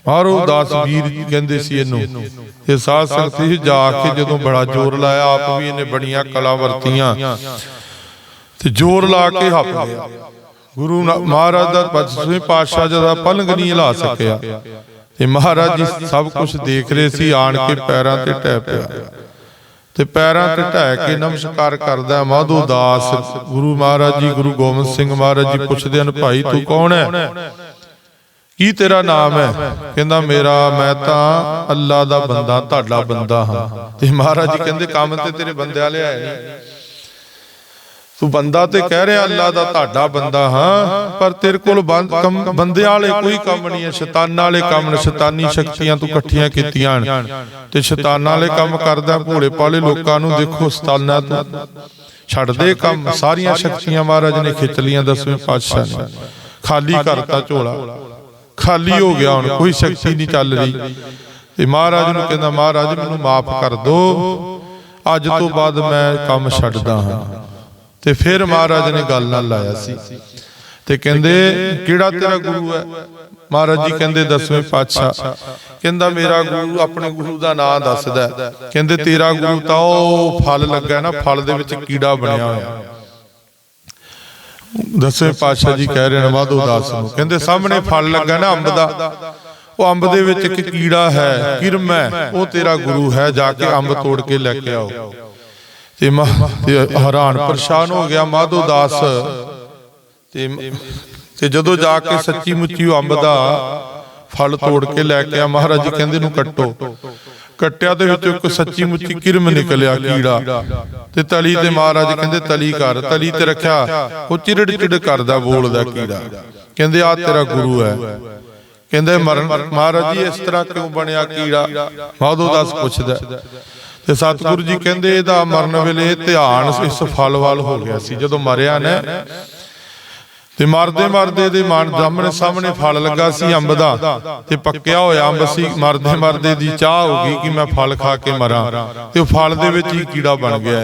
ਮਾਰੋ ਦਾਸ ਵੀਰ ਕਹਿੰਦੇ ਸੀ ਇਹਨੂੰ, ਇਹ ਸਾਧ ਸੰਗਤ ਜੀ ਜਾ ਕੇ ਜਦੋਂ ਬੜਾ ਜ਼ੋਰ ਲਾਇਆ, ਆਪ ਵੀ ਇਹਨੇ ਬੜੀਆਂ ਕਲਾ ਵਰਤੀਆਂ ਤੇ ਜ਼ੋਰ ਲਾ ਕੇ ਹੱਪ ਗਿਆ ਗੁਰੂ ਮਹਾਰਾਜ ਦਾ ਪਛਵੇਂ ਪਾਤਸ਼ਾਹ ਜਦਾ ਪਲੰਗ ਨਹੀਂ ਹਿਲਾ ਸਕਿਆ। ਤੇ ਮਹਾਰਾਜ ਜੀ ਸਭ ਕੁਝ ਦੇਖ ਰਹੇ ਸੀ, ਆਣ ਕੇ ਪੈਰਾਂ ਤੇ ਟਹਿ ਪਿਆ। ਤੇ ਪੈਰਾਂ ਤੇ ਢਹਿ ਕੇ ਨਮਸਕਾਰ ਕਰਦਾ ਮਾਧੋ ਦਾਸ, ਗੁਰੂ ਮਹਾਰਾਜ ਜੀ, ਗੁਰੂ ਗੋਬਿੰਦ ਸਿੰਘ ਮਹਾਰਾਜ ਜੀ ਪੁੱਛਦੇ ਹਨ, ਭਾਈ ਤੂੰ ਕੌਣ ਹੈ? ਕੀ ਤੇਰਾ ਨਾਮ ਹੈ? ਕਹਿੰਦਾ, ਮੇਰਾ, ਮੈਂ ਤਾਂ ਅੱਲਾ ਦਾ ਬੰਦਾ, ਤੁਹਾਡਾ ਬੰਦਾ ਹਾਂ। ਤੇ ਮਹਾਰਾਜ ਜੀ ਕਹਿੰਦੇ, ਕੰਮ ਤੇ ਤੇਰੇ ਬੰਦੇ ਲਿਆ ਆਏ ਨਹੀਂ। ਤੂੰ ਬੰਦਾ ਤੇ ਕਹਿ ਰਿਹਾ, ਅੱਲਾ ਦਾ ਤੁਹਾਡਾ ਬੰਦਾ ਹਾਂ, ਪਰ ਤੇਰੇ ਕੋਲ ਬੰਦ- ਬੰਦਿਆਂ ਵਾਲੇ ਕੋਈ ਕੰਮ ਨਹੀਂ ਹੈ, ਸ਼ੈਤਾਨਾਂ ਵਾਲੇ ਕੰਮ ਨੇ, ਸ਼ੈਤਾਨੀ ਸ਼ਕਤੀਆਂ ਤੂੰ ਇਕੱਠੀਆਂ ਕੀਤੀਆਂ ਹਨ। ਤੇ ਸ਼ੈਤਾਨਾਂ ਵਾਲੇ ਕੰਮ ਕਰਦਾ, ਭੋਲੇ ਭਾਲੇ ਲੋਕਾਂ ਨੂੰ ਦੇਖੋ, ਸ਼ੈਤਾਨਾਂ ਤੋਂ। ਛੱਡਦੇ ਕੰਮ, ਸਾਰੀਆਂ ਸ਼ਕਤੀਆਂ ਮਹਾਰਾਜ ਨੇ ਖਿੱਚ ਲੀਆਂ ਦਸਵੇਂ ਪਾਤਸ਼ਾਹ ਨੇ। ਖਾਲੀ ਕਰਤਾ ਝੋਲਾ। ਖਾਲੀ ਹੋ ਗਿਆ ਹੁਣ, ਕੋਈ ਸ਼ਕਤੀ ਨਹੀਂ ਚੱਲ ਰਹੀ। ਤੇ ਮਹਾਰਾਜ ਨੂੰ ਕਹਿੰਦਾ, ਮਹਾਰਾਜ ਮੈਨੂੰ ਮਾਫ ਕਰ ਦਿਓ ਅੱਜ ਤੋਂ ਬਾਅਦ ਮੈਂ ਕੰਮ ਛੱਡਦਾ ਹਾਂ। ਤੇ ਫਿਰ ਮਹਾਰਾਜ ਨੇ ਗੱਲ ਨਾਲ ਲਾਇਆ ਸੀ। ਤੇ ਕਹਿੰਦੇ ਕਿਹੜਾ ਤੇਰਾ ਗੁਰੂ ਹੈ? ਮਹਾਰਾਜ ਜੀ ਕਹਿੰਦੇ ਦਸਵੇਂ ਪਾਤਸ਼ਾਹ। ਕਹਿੰਦਾ ਮੇਰਾ ਗੁਰੂ ਆਪਣੇ ਗੁਰੂ ਦਾ ਨਾਮ ਦੱਸਦਾ। ਕਹਿੰਦੇ ਤੇਰਾ ਗੁਰੂ ਤਾਂ ਉਹ ਫਲ ਲੱਗਾ ਨਾ ਫਲ ਦੇ ਵਿੱਚ ਕੀੜਾ ਬਣਿਆ ਹੋਇਆ। ਦਸਵੇਂ ਪਾਤਸ਼ਾਹ ਜੀ ਕਹਿ ਰਹੇ ਨੇ ਮਾਧੋ ਦਾਸ ਨੂੰ। ਕਹਿੰਦੇ ਸਾਹਮਣੇ ਫਲ ਲੱਗਾ ਨਾ ਅੰਬ ਦਾ। ਉਹ ਅੰਬ ਦੇ ਵਿੱਚ ਇੱਕ ਕੀੜਾ ਹੈ ਕਿਰਮ ਹੈ। ਉਹ ਤੇਰਾ ਗੁਰੂ ਹੈ ਜਾ ਕੇ ਅੰਬ ਤੋੜ ਕੇ ਲੈ ਕੇ ਆਓ। ਤੇ ਹੈਰਾਨ, ਪਰੇਸ਼ਾਨ ਹੋ ਗਿਆ, ਮਾਧੋ ਦਾਸ। ਤੇ ਤੇ ਜਦੋਂ ਜਾ ਕੇ ਸੱਚੀ ਮੁੱਚੀ ਉਹ ਅੰਬ ਦਾ ਫਲ ਤੋੜ ਕੇ ਲੈ ਕੇ ਆ, ਮਹਾਰਾਜ ਜੀ ਕਹਿੰਦੇ ਨੂੰ ਕੱਟੋ। ਕੱਟਿਆ ਦੇ ਵਿੱਚੋਂ ਇੱਕ ਸੱਚੀ ਮੁੱਚੀ ਕਿਰਮ ਨਿਕਲਿਆ, ਕੀੜਾ। ਤੇ ਤਲੀ ਤੇ ਮਹਾਰਾਜ ਕਹਿੰਦੇ, ਤਲੀ ਕਰ, ਤਲੀ ਤੇ ਰੱਖਿਆ। ਉਹ ਚਿੜੜ ਚਿੜ ਕਰਦਾ ਬੋਲਦਾ ਕੀੜਾ। ਕਹਿੰਦੇ ਆ ਤੇਰਾ ਗੁਰੂ ਹੈ। ਕਹਿੰਦੇ, ਮਰਨ ਮਹਾਰਾਜ ਜੀ, ਇਸ ਤਰ੍ਹਾਂ ਕਿਉਂ ਬਣਿਆ ਕੀੜਾ? ਮਾਧੋ ਦਾਸ ਪੁੱਛਦਾ। ਤੇ ਸਤਿਗੁਰੂ ਜੀ ਕਹਿੰਦੇ ਇਹਦਾ ਮਰਨ ਵੇਲੇ ਧਿਆਨ ਇਸ ਫਲ ਵੱਲ ਹੋ ਗਿਆ ਸੀ, ਜਦੋਂ ਮਰਿਆ ਨੇ। ਤੇ ਮਰਦੇ ਮਰਦੇ ਦੇ ਮਨ ਸਾਹਮਣੇ ਸਾਹਮਣੇ ਫਲ ਲੱਗਾ ਸੀ ਅੰਬ ਦਾ, ਤੇ ਪੱਕਿਆ ਹੋਇਆ ਅੰਬ ਸੀ। ਮਰਦੇ ਮਰਦੇ ਦੀ ਚਾਹ ਹੋ ਗਈ ਕਿ ਮੈਂ ਫਲ ਖਾ ਕੇ ਮਰਾਂ। ਤੇ ਉਹ ਫਲ ਦੇ ਵਿੱਚ ਹੀ ਕੀੜਾ ਬਣ ਗਿਆ।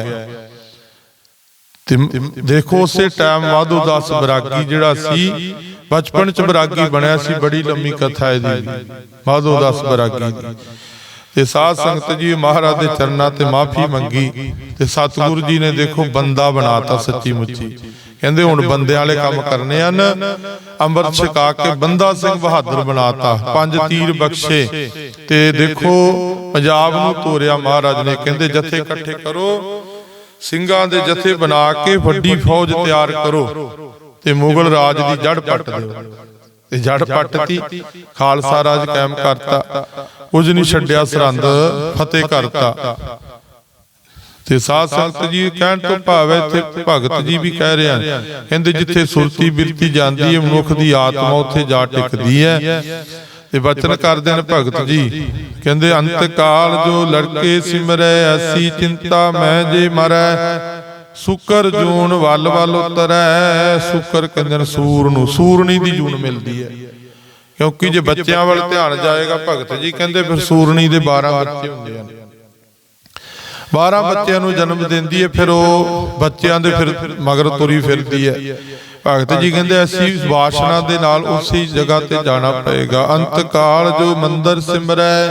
ਤੇ ਦੇਖੋ ਉਸੇ ਟਾਈਮ ਵਾਧੂ ਦਾਸ ਬਰਾਗੀ ਜਿਹੜਾ ਸੀ, ਬਚਪਨ ਚ ਬਰਾਗੀ ਬਣਿਆ ਸੀ, ਬੜੀ ਲੰਮੀ ਕਥਾ ਇਹਦੀ। ਵਾਧੂ ਦਾਸ ਬਰਾਗੀ ਦੀ। ਤੇ ਸਾਧ ਸੰਗਤ ਜੀ ਮਹਾਰਾਜ ਦੇ ਚਰਨਾਂ ਤੇ ਮਾਫੀ ਮੰਗੀ ਤੇ ਸਤਿਗੁਰੂ ਜੀ ਨੇ ਦੇਖੋ ਬੰਦਾ ਬਣਾਤਾ ਸੱਚੀ ਮੁੱਚੀ। ਕਹਿੰਦੇ ਹੁਣ ਬੰਦਿਆਂ ਵਾਲੇ ਕੰਮ ਕਰਨੇ ਹਨ। ਅੰਮ੍ਰਿਤ ਛਕਾ ਕੇ ਬੰਦਾ ਸਿੰਘ ਬਹਾਦਰ ਬਣਾਤਾ ਪੰਜ ਤੀਰ ਬਖਸ਼ੇ। ਤੇ ਦੇਖੋ ਪੰਜਾਬ ਨੂੰ ਤੋਰਿਆ ਮਹਾਰਾਜ ਨੇ। ਕਹਿੰਦੇ ਜਥੇ ਇਕੱਠੇ ਕਰੋ। ਸਿੰਘਾਂ ਦੇ ਜਥੇ ਬਣਾ ਕੇ ਵੱਡੀ ਫੌਜ ਤਿਆਰ ਕਰੋ। ਤੇ ਮੁਗਲ ਰਾਜ ਦੀ ਜੜ ਪੱਟ ਦਿਓ। ਜੜ ਪੱਟਤੀ ਖਾਲਸਾ ਰਾਜ ਕਾਇਮ ਕਰਤਾ। ਕੁਝ ਨਹੀਂ ਛੱਡਿਆ ਸਰਹੰਦ ਫਤਿਹ ਕਰਤਾ। ਤੇ ਸਾਧ ਸੰਗਤ ਜੀ ਕਹਿਣ ਤੋਂ ਭਾਵ ਹੈ ਇੱਥੇ ਭਗਤ ਜੀ ਵੀ ਕਹਿ ਰਹੇ ਹਨ ਕਹਿੰਦੇ ਜਿੱਥੇ ਸੁਰਤੀ ਬਿਰਤੀ ਜਾਂਦੀ ਹੈ ਮਨੁੱਖ ਦੀ ਆਤਮਾ ਉੱਥੇ ਜਾ ਟਿਕਦੀ ਹੈ। ਤੇ ਬਚਨ ਕਰਦੇ ਨੇ ਭਗਤ ਜੀ। ਕਹਿੰਦੇ ਅੰਤ ਕਾਲ ਜੋ ਲੜਕੇ ਸਿਮਰੈ ਐਸੀ ਚਿੰਤਾ ਮੈਂ ਜੇ ਮਰੈ। ਸੁਕਰ ਜੂਨ ਵੱਲ ਵੱਲ ਉਤਰੈ, ਸੁਕਰ ਕੰਜਨ ਸੂਰ ਨੂੰ ਸੂਰਣੀ ਦੀ ਜੂਨ ਮਿਲਦੀ ਹੈ। ਕਿਉਂਕਿ ਜੇ ਬੱਚਿਆਂ ਵੱਲ ਧਿਆਨ ਜਾਏਗਾ, ਭਗਤ ਜੀ ਕਹਿੰਦੇ ਫਿਰ ਸੂਰਣੀ ਦੇ 12 ਬੱਚੇ ਹੁੰਦੇ ਹਨ। 12 ਬੱਚਿਆਂ ਨੂੰ ਜਨਮ ਦਿੰਦੀ ਹੈ, ਫਿਰ ਉਹ ਬੱਚਿਆਂ ਦੇ ਫਿਰ ਮਗਰ ਤੁਰੀ ਫਿਰਦੀ ਹੈ। ਭਗਤ ਜੀ ਕਹਿੰਦੇ, ਅਸੀਂ ਵਾਸ਼ਨਾ ਦੇ ਨਾਲ ਉਸੇ ਜਗ੍ਹਾ ਤੇ ਜਾਣਾ ਪਏਗਾ। ਅੰਤ ਕਾਲ ਜੋ ਮੰਦਰ ਸਿਮਰੈ,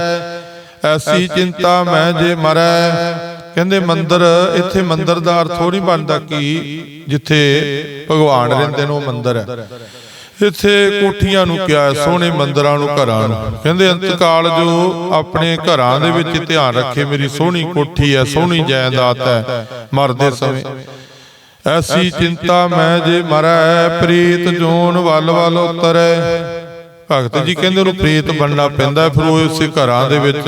ਐਸੀ ਚਿੰਤਾ ਮੈਂ ਜੇ ਮਰੈ ਕਹਿੰਦੇ ਮੰਦਰ ਇੱਥੇ ਮੰਦਰ ਦਾ ਅਰਥ ਉਹ ਨਹੀਂ ਬਣਦਾ ਕਿ ਜਿੱਥੇ ਭਗਵਾਨ ਰਹਿੰਦੇ ਨੇ ਉਹ ਮੰਦਰ ਹੈ। ਇੱਥੇ ਕੋਠੀਆਂ ਨੂੰ ਕਿਹਾ ਸੋਹਣੇ ਮੰਦਰਾਂ ਨੂੰ ਘਰਾਂ ਨੂੰ। ਕਹਿੰਦੇ ਅੰਤਕਾਲ ਜੋ ਆਪਣੇ ਘਰਾਂ ਦੇ ਵਿੱਚ ਧਿਆਨ ਰੱਖੇ ਮੇਰੀ ਸੋਹਣੀ ਕੋਠੀ ਹੈ ਸੋਹਣੀ ਜਾਇਦਾਦ ਹੈ। ਮਰਦੇ ਸਮੇਂ। ਐਸੀ ਚਿੰਤਾ ਮੈਂ ਜੇ ਮਰੈ ਪ੍ਰੀਤ ਜੋਨ ਵੱਲ ਵੱਲ ਉਤਰੈ। ਭਗਤ ਜੀ ਕਹਿੰਦੇ ਉਹਨੂੰ ਪ੍ਰੀਤ ਬਣਨਾ ਪੈਂਦਾ ਫਿਰ ਉਹ ਉਸੇ ਘਰਾਂ ਦੇ ਵਿੱਚ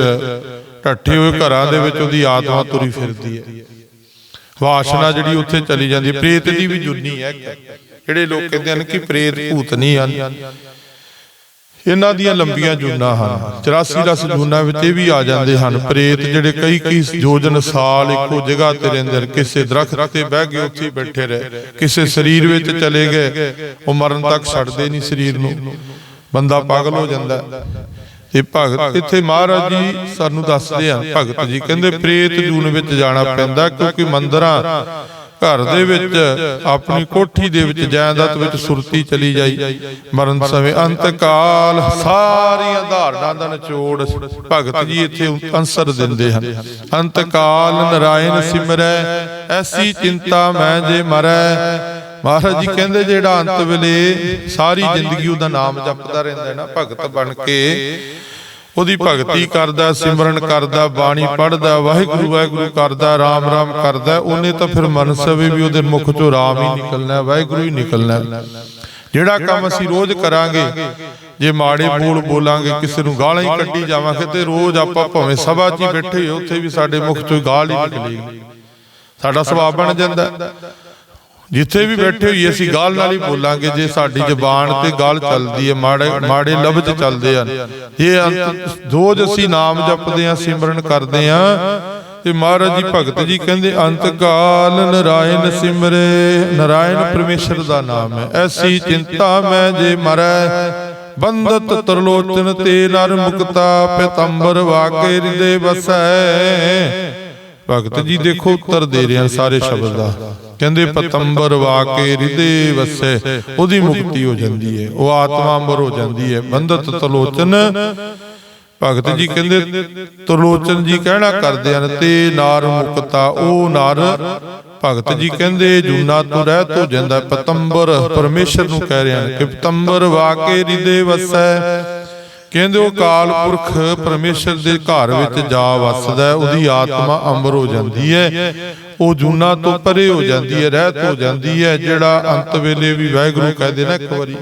ਢੱਠੇ ਹੋਏ ਘਰਾਂ ਦੇ ਵਿੱਚ ਉਹਦੀ ਆਤਮਾ ਤੁਰੀ ਫਿਰਦੀ ਹੈ। ਵਾਸ਼ਨਾ ਜਿਹੜੀ ਉੱਥੇ ਚਲੀ ਜਾਂਦੀ ਹੈ। ਪ੍ਰੇਤ ਦੀ ਵੀ ਜੁਨੀ ਹੈ। ਜਿਹੜੇ ਲੋਕ ਕਹਿੰਦੇ ਹਨ ਕਿ ਪ੍ਰੇਤ ਭੂਤ ਨਹੀਂ ਹਨ। ਇਹਨਾਂ ਦੀਆਂ ਲੰਬੀਆਂ ਜੂਨਾਂ ਹਨ। 84 ਰਸ ਜੂਨਾਂ ਵਿੱਚ ਇਹ ਵੀ ਆ ਜਾਂਦੇ ਹਨ। ਪ੍ਰੇਤ ਜਿਹੜੇ ਕਈ ਕਈ ਯੋਜਨ ਸਾਲ ਇੱਕੋ ਜਗ੍ਹਾ ਤੇ ਰਹਿੰਦੇ ਹਨ ਕਿਸੇ ਦਰਖਤ ਤੇ ਬਹਿ ਕੇ ਉੱਥੇ ਬੈਠੇ ਰਹੇ। ਕਿਸੇ ਸਰੀਰ ਵਿੱਚ ਚਲੇ ਗਏ ਉਹ ਮਰਨ ਤੱਕ ਛੱਡਦੇ ਨਹੀਂ ਸਰੀਰ ਨੂੰ। ਬੰਦਾ ਪਾਗਲ ਹੋ ਜਾਂਦਾ। ਤੇ ਭਗਤ ਇੱਥੇ ਮਹਾਰਾਜ ਜੀ ਸਾਨੂੰ ਦੱਸਦੇ ਆ ਭਗਤ ਜੀ ਕਹਿੰਦੇ ਪ੍ਰੇਤ ਜੂਨ ਵਿੱਚ ਜਾਣਾ ਪੈਂਦਾ ਕਿਉਂਕਿ ਮੰਦਰਾਂ ਘਰ ਦੇ ਵਿੱਚ ਆਪਣੀ ਕੋਠੀ ਦੇ ਵਿੱਚ ਜਾਇਦਾਦ ਵਿੱਚ ਸੁਰਤੀ ਚਲੀ ਜਾਈ। ਮਰਨ ਸਮੇਂ ਅੰਤਕਾਲ ਸਾਰੀਆਂ ਧਾਰਨਾ ਦਾ ਨਿਚੋੜ ਭਗਤ ਜੀ ਇੱਥੇ ਅੰਸਰ ਦਿੰਦੇ ਹਨ। ਅੰਤਕਾਲ ਨਰਾਇਣ ਸਿਮਰੈ ਐਸੀ ਚਿੰਤਾ ਮੈਂ ਜੇ ਮਰੈ। ਮਹਾਰਾਜ ਜੀ ਕਹਿੰਦੇ ਜਿਹੜਾ ਅੰਤ ਵੇਲੇ ਸਾਰੀ ਜ਼ਿੰਦਗੀ ਉਹਦਾ ਨਾਮ ਜਪਦਾ ਰਹਿੰਦਾ ਹੈ ਨਾ ਭਗਤ ਬਣ ਕੇ। ਉਹਦੀ ਭਗਤੀ ਕਰਦਾ ਸਿਮਰਨ ਕਰਦਾ ਬਾਣੀ ਪੜ੍ਹਦਾ ਵਾਹਿਗੁਰੂ ਵਾਹਿਗੁਰੂ ਕਰਦਾ ਰਾਮ ਰਾਮ ਕਰਦਾ ਉਹਨੇ ਤਾਂ ਫਿਰ ਮਨ ਸਵੇ ਵੀ ਉਹਦੇ ਮੁਖ ਚੋਂ ਰਾਮ ਹੀ ਨਿਕਲਣਾ ਵਾਹਿਗੁਰੂ ਹੀ ਨਿਕਲਣਾ। ਜਿਹੜਾ ਕੰਮ ਅਸੀਂ ਰੋਜ਼ ਕਰਾਂਗੇ ਜੇ ਮਾੜੇ ਬੋਲ ਬੋਲਾਂਗੇ ਕਿਸੇ ਨੂੰ ਗਾਲਾਂ ਹੀ ਕੱਢੀ ਜਾਵਾਂਗੇ ਤੇ ਰੋਜ਼ ਆਪਾਂ ਭਾਵੇਂ ਸਭਾ 'ਚ ਹੀ ਬੈਠੇ ਉੱਥੇ ਵੀ ਸਾਡੇ ਮੁਖ ਚੋਂ ਗਾਲ ਹੀ ਨਿਕਲੇਗੀ। ਸਾਡਾ ਸੁਭਾਅ ਬਣ ਜਾਂਦਾ। ਜਿੱਥੇ ਵੀ ਬੈਠੇ ਹੋਈਏ ਅਸੀਂ ਗਾਲ ਨਾਲ ਹੀ ਬੋਲਾਂਗੇ ਜੇ ਸਾਡੀ ਜ਼ਬਾਨ ਤੇ ਗਾਲ ਚੱਲਦੀ ਹੈ ਮਾੜੇ ਮਾੜੇ ਲਫ਼ਜ਼ ਚੱਲਦੇ ਹਨ। ਇਹ ਅੰਤ ਰੋਜ਼ ਅਸੀਂ ਨਾਮ ਜਪਦੇ ਹਾਂ ਸਿਮਰਨ ਕਰਦੇ ਹਾਂ। ਤੇ ਮਹਾਰਾਜ ਜੀ ਭਗਤ ਜੀ ਕਹਿੰਦੇ ਅੰਤ ਕਾਲ ਨਰਾਇਣ ਸਿਮਰੇ। ਨਰਾਇਣ ਪਰਮੇਸ਼ਰ ਦਾ ਨਾਮ ਹੈ। ਐਸੀ ਚਿੰਤਾ ਮੈਂ ਜੇ ਮਰੈ। ਬੰਦਤ ਤਰਲੋਚਨ ਤੇ ਨਰ ਮੁਕਤਾ ਪਤੰਬਰ ਵਾਕੇ ਹਿਰਦੇ ਵਸੈ। ਭਗਤ ਜੀ ਦੇਖੋ ਉੱਤਰ ਦੇ ਰਹੇ ਸਾਰੇ ਸ਼ਬਦ ਦਾ। ਕਹਿੰਦੇ ਪਤੰਬਰ ਵਾਕੇ ਹਿਰਦੇ ਵਸੈ ਉਹਦੀ ਮੁਕਤੀ ਹੋ ਜਾਂਦੀ ਹੈ ਉਹ ਆਤਮਾ ਅੰਬਰ ਹੋ ਜਾਂਦੀ ਹੈ। ਬੰਦਤ ਤਲੋਚਨ ਭਗਤ ਜੀ ਕਹਿੰਦੇ ਤਰਲੋਚਨ ਜੀ ਕਹਿਣਾ ਕਰਦੇ ਹਨ ਤੇ ਨਾਰ ਮੁਕਤਾ ਉਹ ਨਰ ਭਗਤ ਜੀ ਕਹਿੰਦੇ ਜੁਨਾ ਤੋਂ ਰਹਿਤ ਹੋ ਜਾਂਦਾ ਪਤੰਬਰ ਪਰਮੇਸ਼ਰ ਨੂੰ ਕਹਿ ਰਹੇ ਕਿ ਪਤੰਬਰ ਵਾਕੇ ਹਿਰਦੇ ਵਸੈ ਕਹਿੰਦੇ ਉਹ ਕਾਲ ਪੁਰਖ ਪਰਮੇਸ਼ਰ ਦੇ ਘਰ ਵਿੱਚ ਜਾ ਵਸਦਾ ਉਹਦੀ ਆਤਮਾ ਅੰਬਰ ਹੋ ਜਾਂਦੀ ਹੈ। ਉਹ ਜੂਨਾ ਤੋਂ ਪਰੇ ਹੋ ਜਾਂਦੀ ਹੈ, ਰਹਿਤ ਹੋ ਜਾਂਦੀ ਹੈ, ਜਿਹੜਾ ਅੰਤ ਵੇਲੇ ਵੀ ਵਾਹਿਗੁਰੂ ਕਹਦੇ ਨਾ ਇੱਕ ਵਾਰੀ,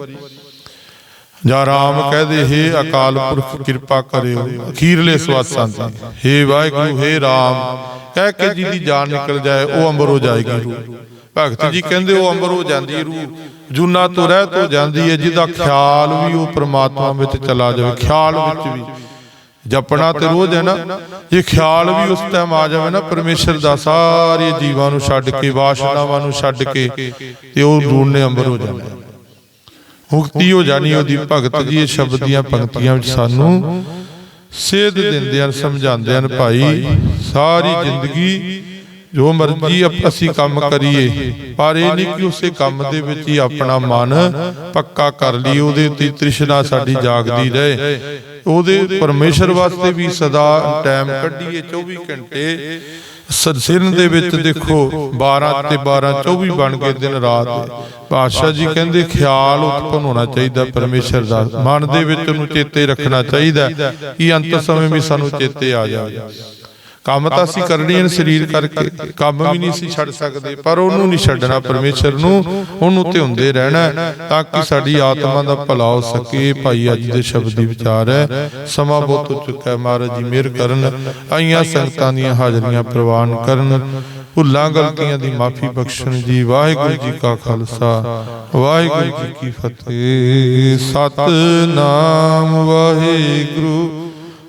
ਜਾਂ ਰਾਮ ਕਹਦੇ, ਹੇ ਅਕਾਲ ਪੁਰਖ, ਕਿਰਪਾ ਕਰਿਓ, ਅਖੀਰਲੇ ਸਵਾਸਾਂ ਤੇ ਹੇ ਵਾਹਿਗੁਰੂ, ਹੇ ਰਾਮ, ਕਹਿ ਕੇ ਜਿਹਦੀ ਜਾਨ ਨਿਕਲ ਜਾਏ, ਉਹ ਅੰਬਰ ਹੋ ਜਾਏਗੀ ਰੂਹ। ਭਗਤ ਜੀ ਕਹਿੰਦੇ, ਉਹ ਅੰਬਰ ਹੋ ਜਾਂਦੀ ਹੈ ਰੂਹ। ਜੂਨਾ ਤੋਂ ਰਹਿਤ ਹੋ ਜਾਂਦੀ ਹੈ, ਜਿਹਦਾ ਖਿਆਲ ਵੀ ਉਹ ਪ੍ਰਮਾਤਮਾ ਵਿੱਚ ਚਲਾ ਜਾਵੇ, ਖਿਆਲ ਵਿੱਚ ਵੀ। ਜਪਣਾ ਤੇ ਰੋਜ਼ ਹੈ ਨਾ, ਜੇ ਖਿਆਲ ਵੀ ਉਸ ਟਾਈਮ ਆ ਜਾਵੇ ਨਾ, ਪਰਮੇਸ਼ਰ ਦਾ ਸਾਰੇ ਜੀਵਾਂ ਨੂੰ ਛੱਡ ਕੇ, ਵਾਸ਼ਨਾਵਾਂ ਨੂੰ ਛੱਡ ਕੇ, ਤੇ ਉਹ ਰੂਹ ਨੇ ਅੰਬਰ ਹੋ ਜਾਣਾ ਮੁਕਤੀ ਹੋ ਜਾਣੀ ਉਹਦੀ ਭਗਤ ਜੀ ਇਹ ਸ਼ਬਦ ਦੀਆਂ ਪੰਕਤੀਆਂ ਵਿੱਚ ਸਾਨੂੰ ਸੇਧ ਦਿੰਦੇ ਹਨ, ਸਮਝਾਉਂਦੇ ਹਨ, ਭਾਈ, ਸਾਰੀ ਜ਼ਿੰਦਗੀ ਜੋ ਮਰਜ਼ੀ ਅਸੀਂ ਕੰਮ ਕਰੀਏ, ਪਰ ਇਹ ਨਹੀਂ ਕਿ ਉਸੇ ਕੰਮ ਦੇ ਵਿੱਚ ਹੀ ਆਪਣਾ ਮਨ ਪੱਕਾ ਕਰ ਲਈ ਉਹਦੇ ਉੱਤੇ ਤ੍ਰਿਸ਼ਨਾ ਸਾਡੀ ਜਾਗਦੀ ਰਹੇ। ਉਹਦੇ ਪਰਮੇਸ਼ਰ ਵਾਸਤੇ ਵੀ ਸਦਾ ਟਾਈਮ ਕੱਢੀਏ 24 ਘੰਟੇ। ਸਿਰਨ ਦੇ ਵਿੱਚ ਦੇਖੋ 12 ਤੇ 12 24 ਬਣ ਕੇ ਦਿਨ ਰਾਤ। ਪਾਤਸ਼ਾਹ ਜੀ ਕਹਿੰਦੇ, ਖਿਆਲ ਉਤਪਨ ਹੋਣਾ ਚਾਹੀਦਾ ਪਰਮੇਸ਼ਰ ਦਾ। ਮਨ ਦੇ ਵਿੱਚ ਉਹਨੂੰ ਚੇਤੇ ਰੱਖਣਾ ਚਾਹੀਦਾ ਕਿ ਅੰਤ ਸਮੇਂ ਵੀ ਸਾਨੂੰ ਚੇਤੇ ਆ ਜਾਵੇ। ਕੰਮ ਤਾਂ ਅਸੀਂ ਕਰਨੀ ਹੈ ਸਰੀਰ ਕਰਕੇ। ਕੰਮ ਵੀ ਨਹੀਂ ਸੀ ਛੱਡ ਸਕਦੇ ਪਰ ਉਹਨੂੰ ਨਹੀਂ ਛੱਡਣਾ ਪਰਮੇਸ਼ਰ ਨੂੰ ਉਹਨੂੰ ਧਿਆਉਂਦੇ ਰਹਿਣਾ ਹੈ, ਤਾਂ ਕਿ ਸਾਡੀ ਆਤਮਾ ਦਾ ਭਲਾ ਹੋ ਸਕੇ। ਭਾਈ ਅੱਜ ਦੇ ਸ਼ਬਦ ਦੀ ਵਿਚਾਰ ਹੈ। ਸਮਾਂ ਬਹੁਤ ਹੋ ਚੁੱਕਾ ਹੈ ਮਹਾਰਾਜ ਜੀ ਮਿਹਰ ਕਰਨ ਆਈਆਂ ਸੰਗਤਾਂ ਦੀਆਂ ਹਾਜ਼ਰੀਆਂ ਪ੍ਰਵਾਨ ਕਰਨ। ਭੁੱਲਾਂ ਗਲਤੀਆਂ ਦੀ ਮਾਫੀ ਬਖਸ਼ਣ ਜੀ ਵਾਹਿਗੁਰੂ ਜੀ ਕਾ ਖਾਲਸਾ। ਵਾਹਿਗੁਰੂ ਜੀ ਕੀ ਫਤਿਹ। ਸਤਨਾਮ ਵਾਹਿਗੁਰੂ।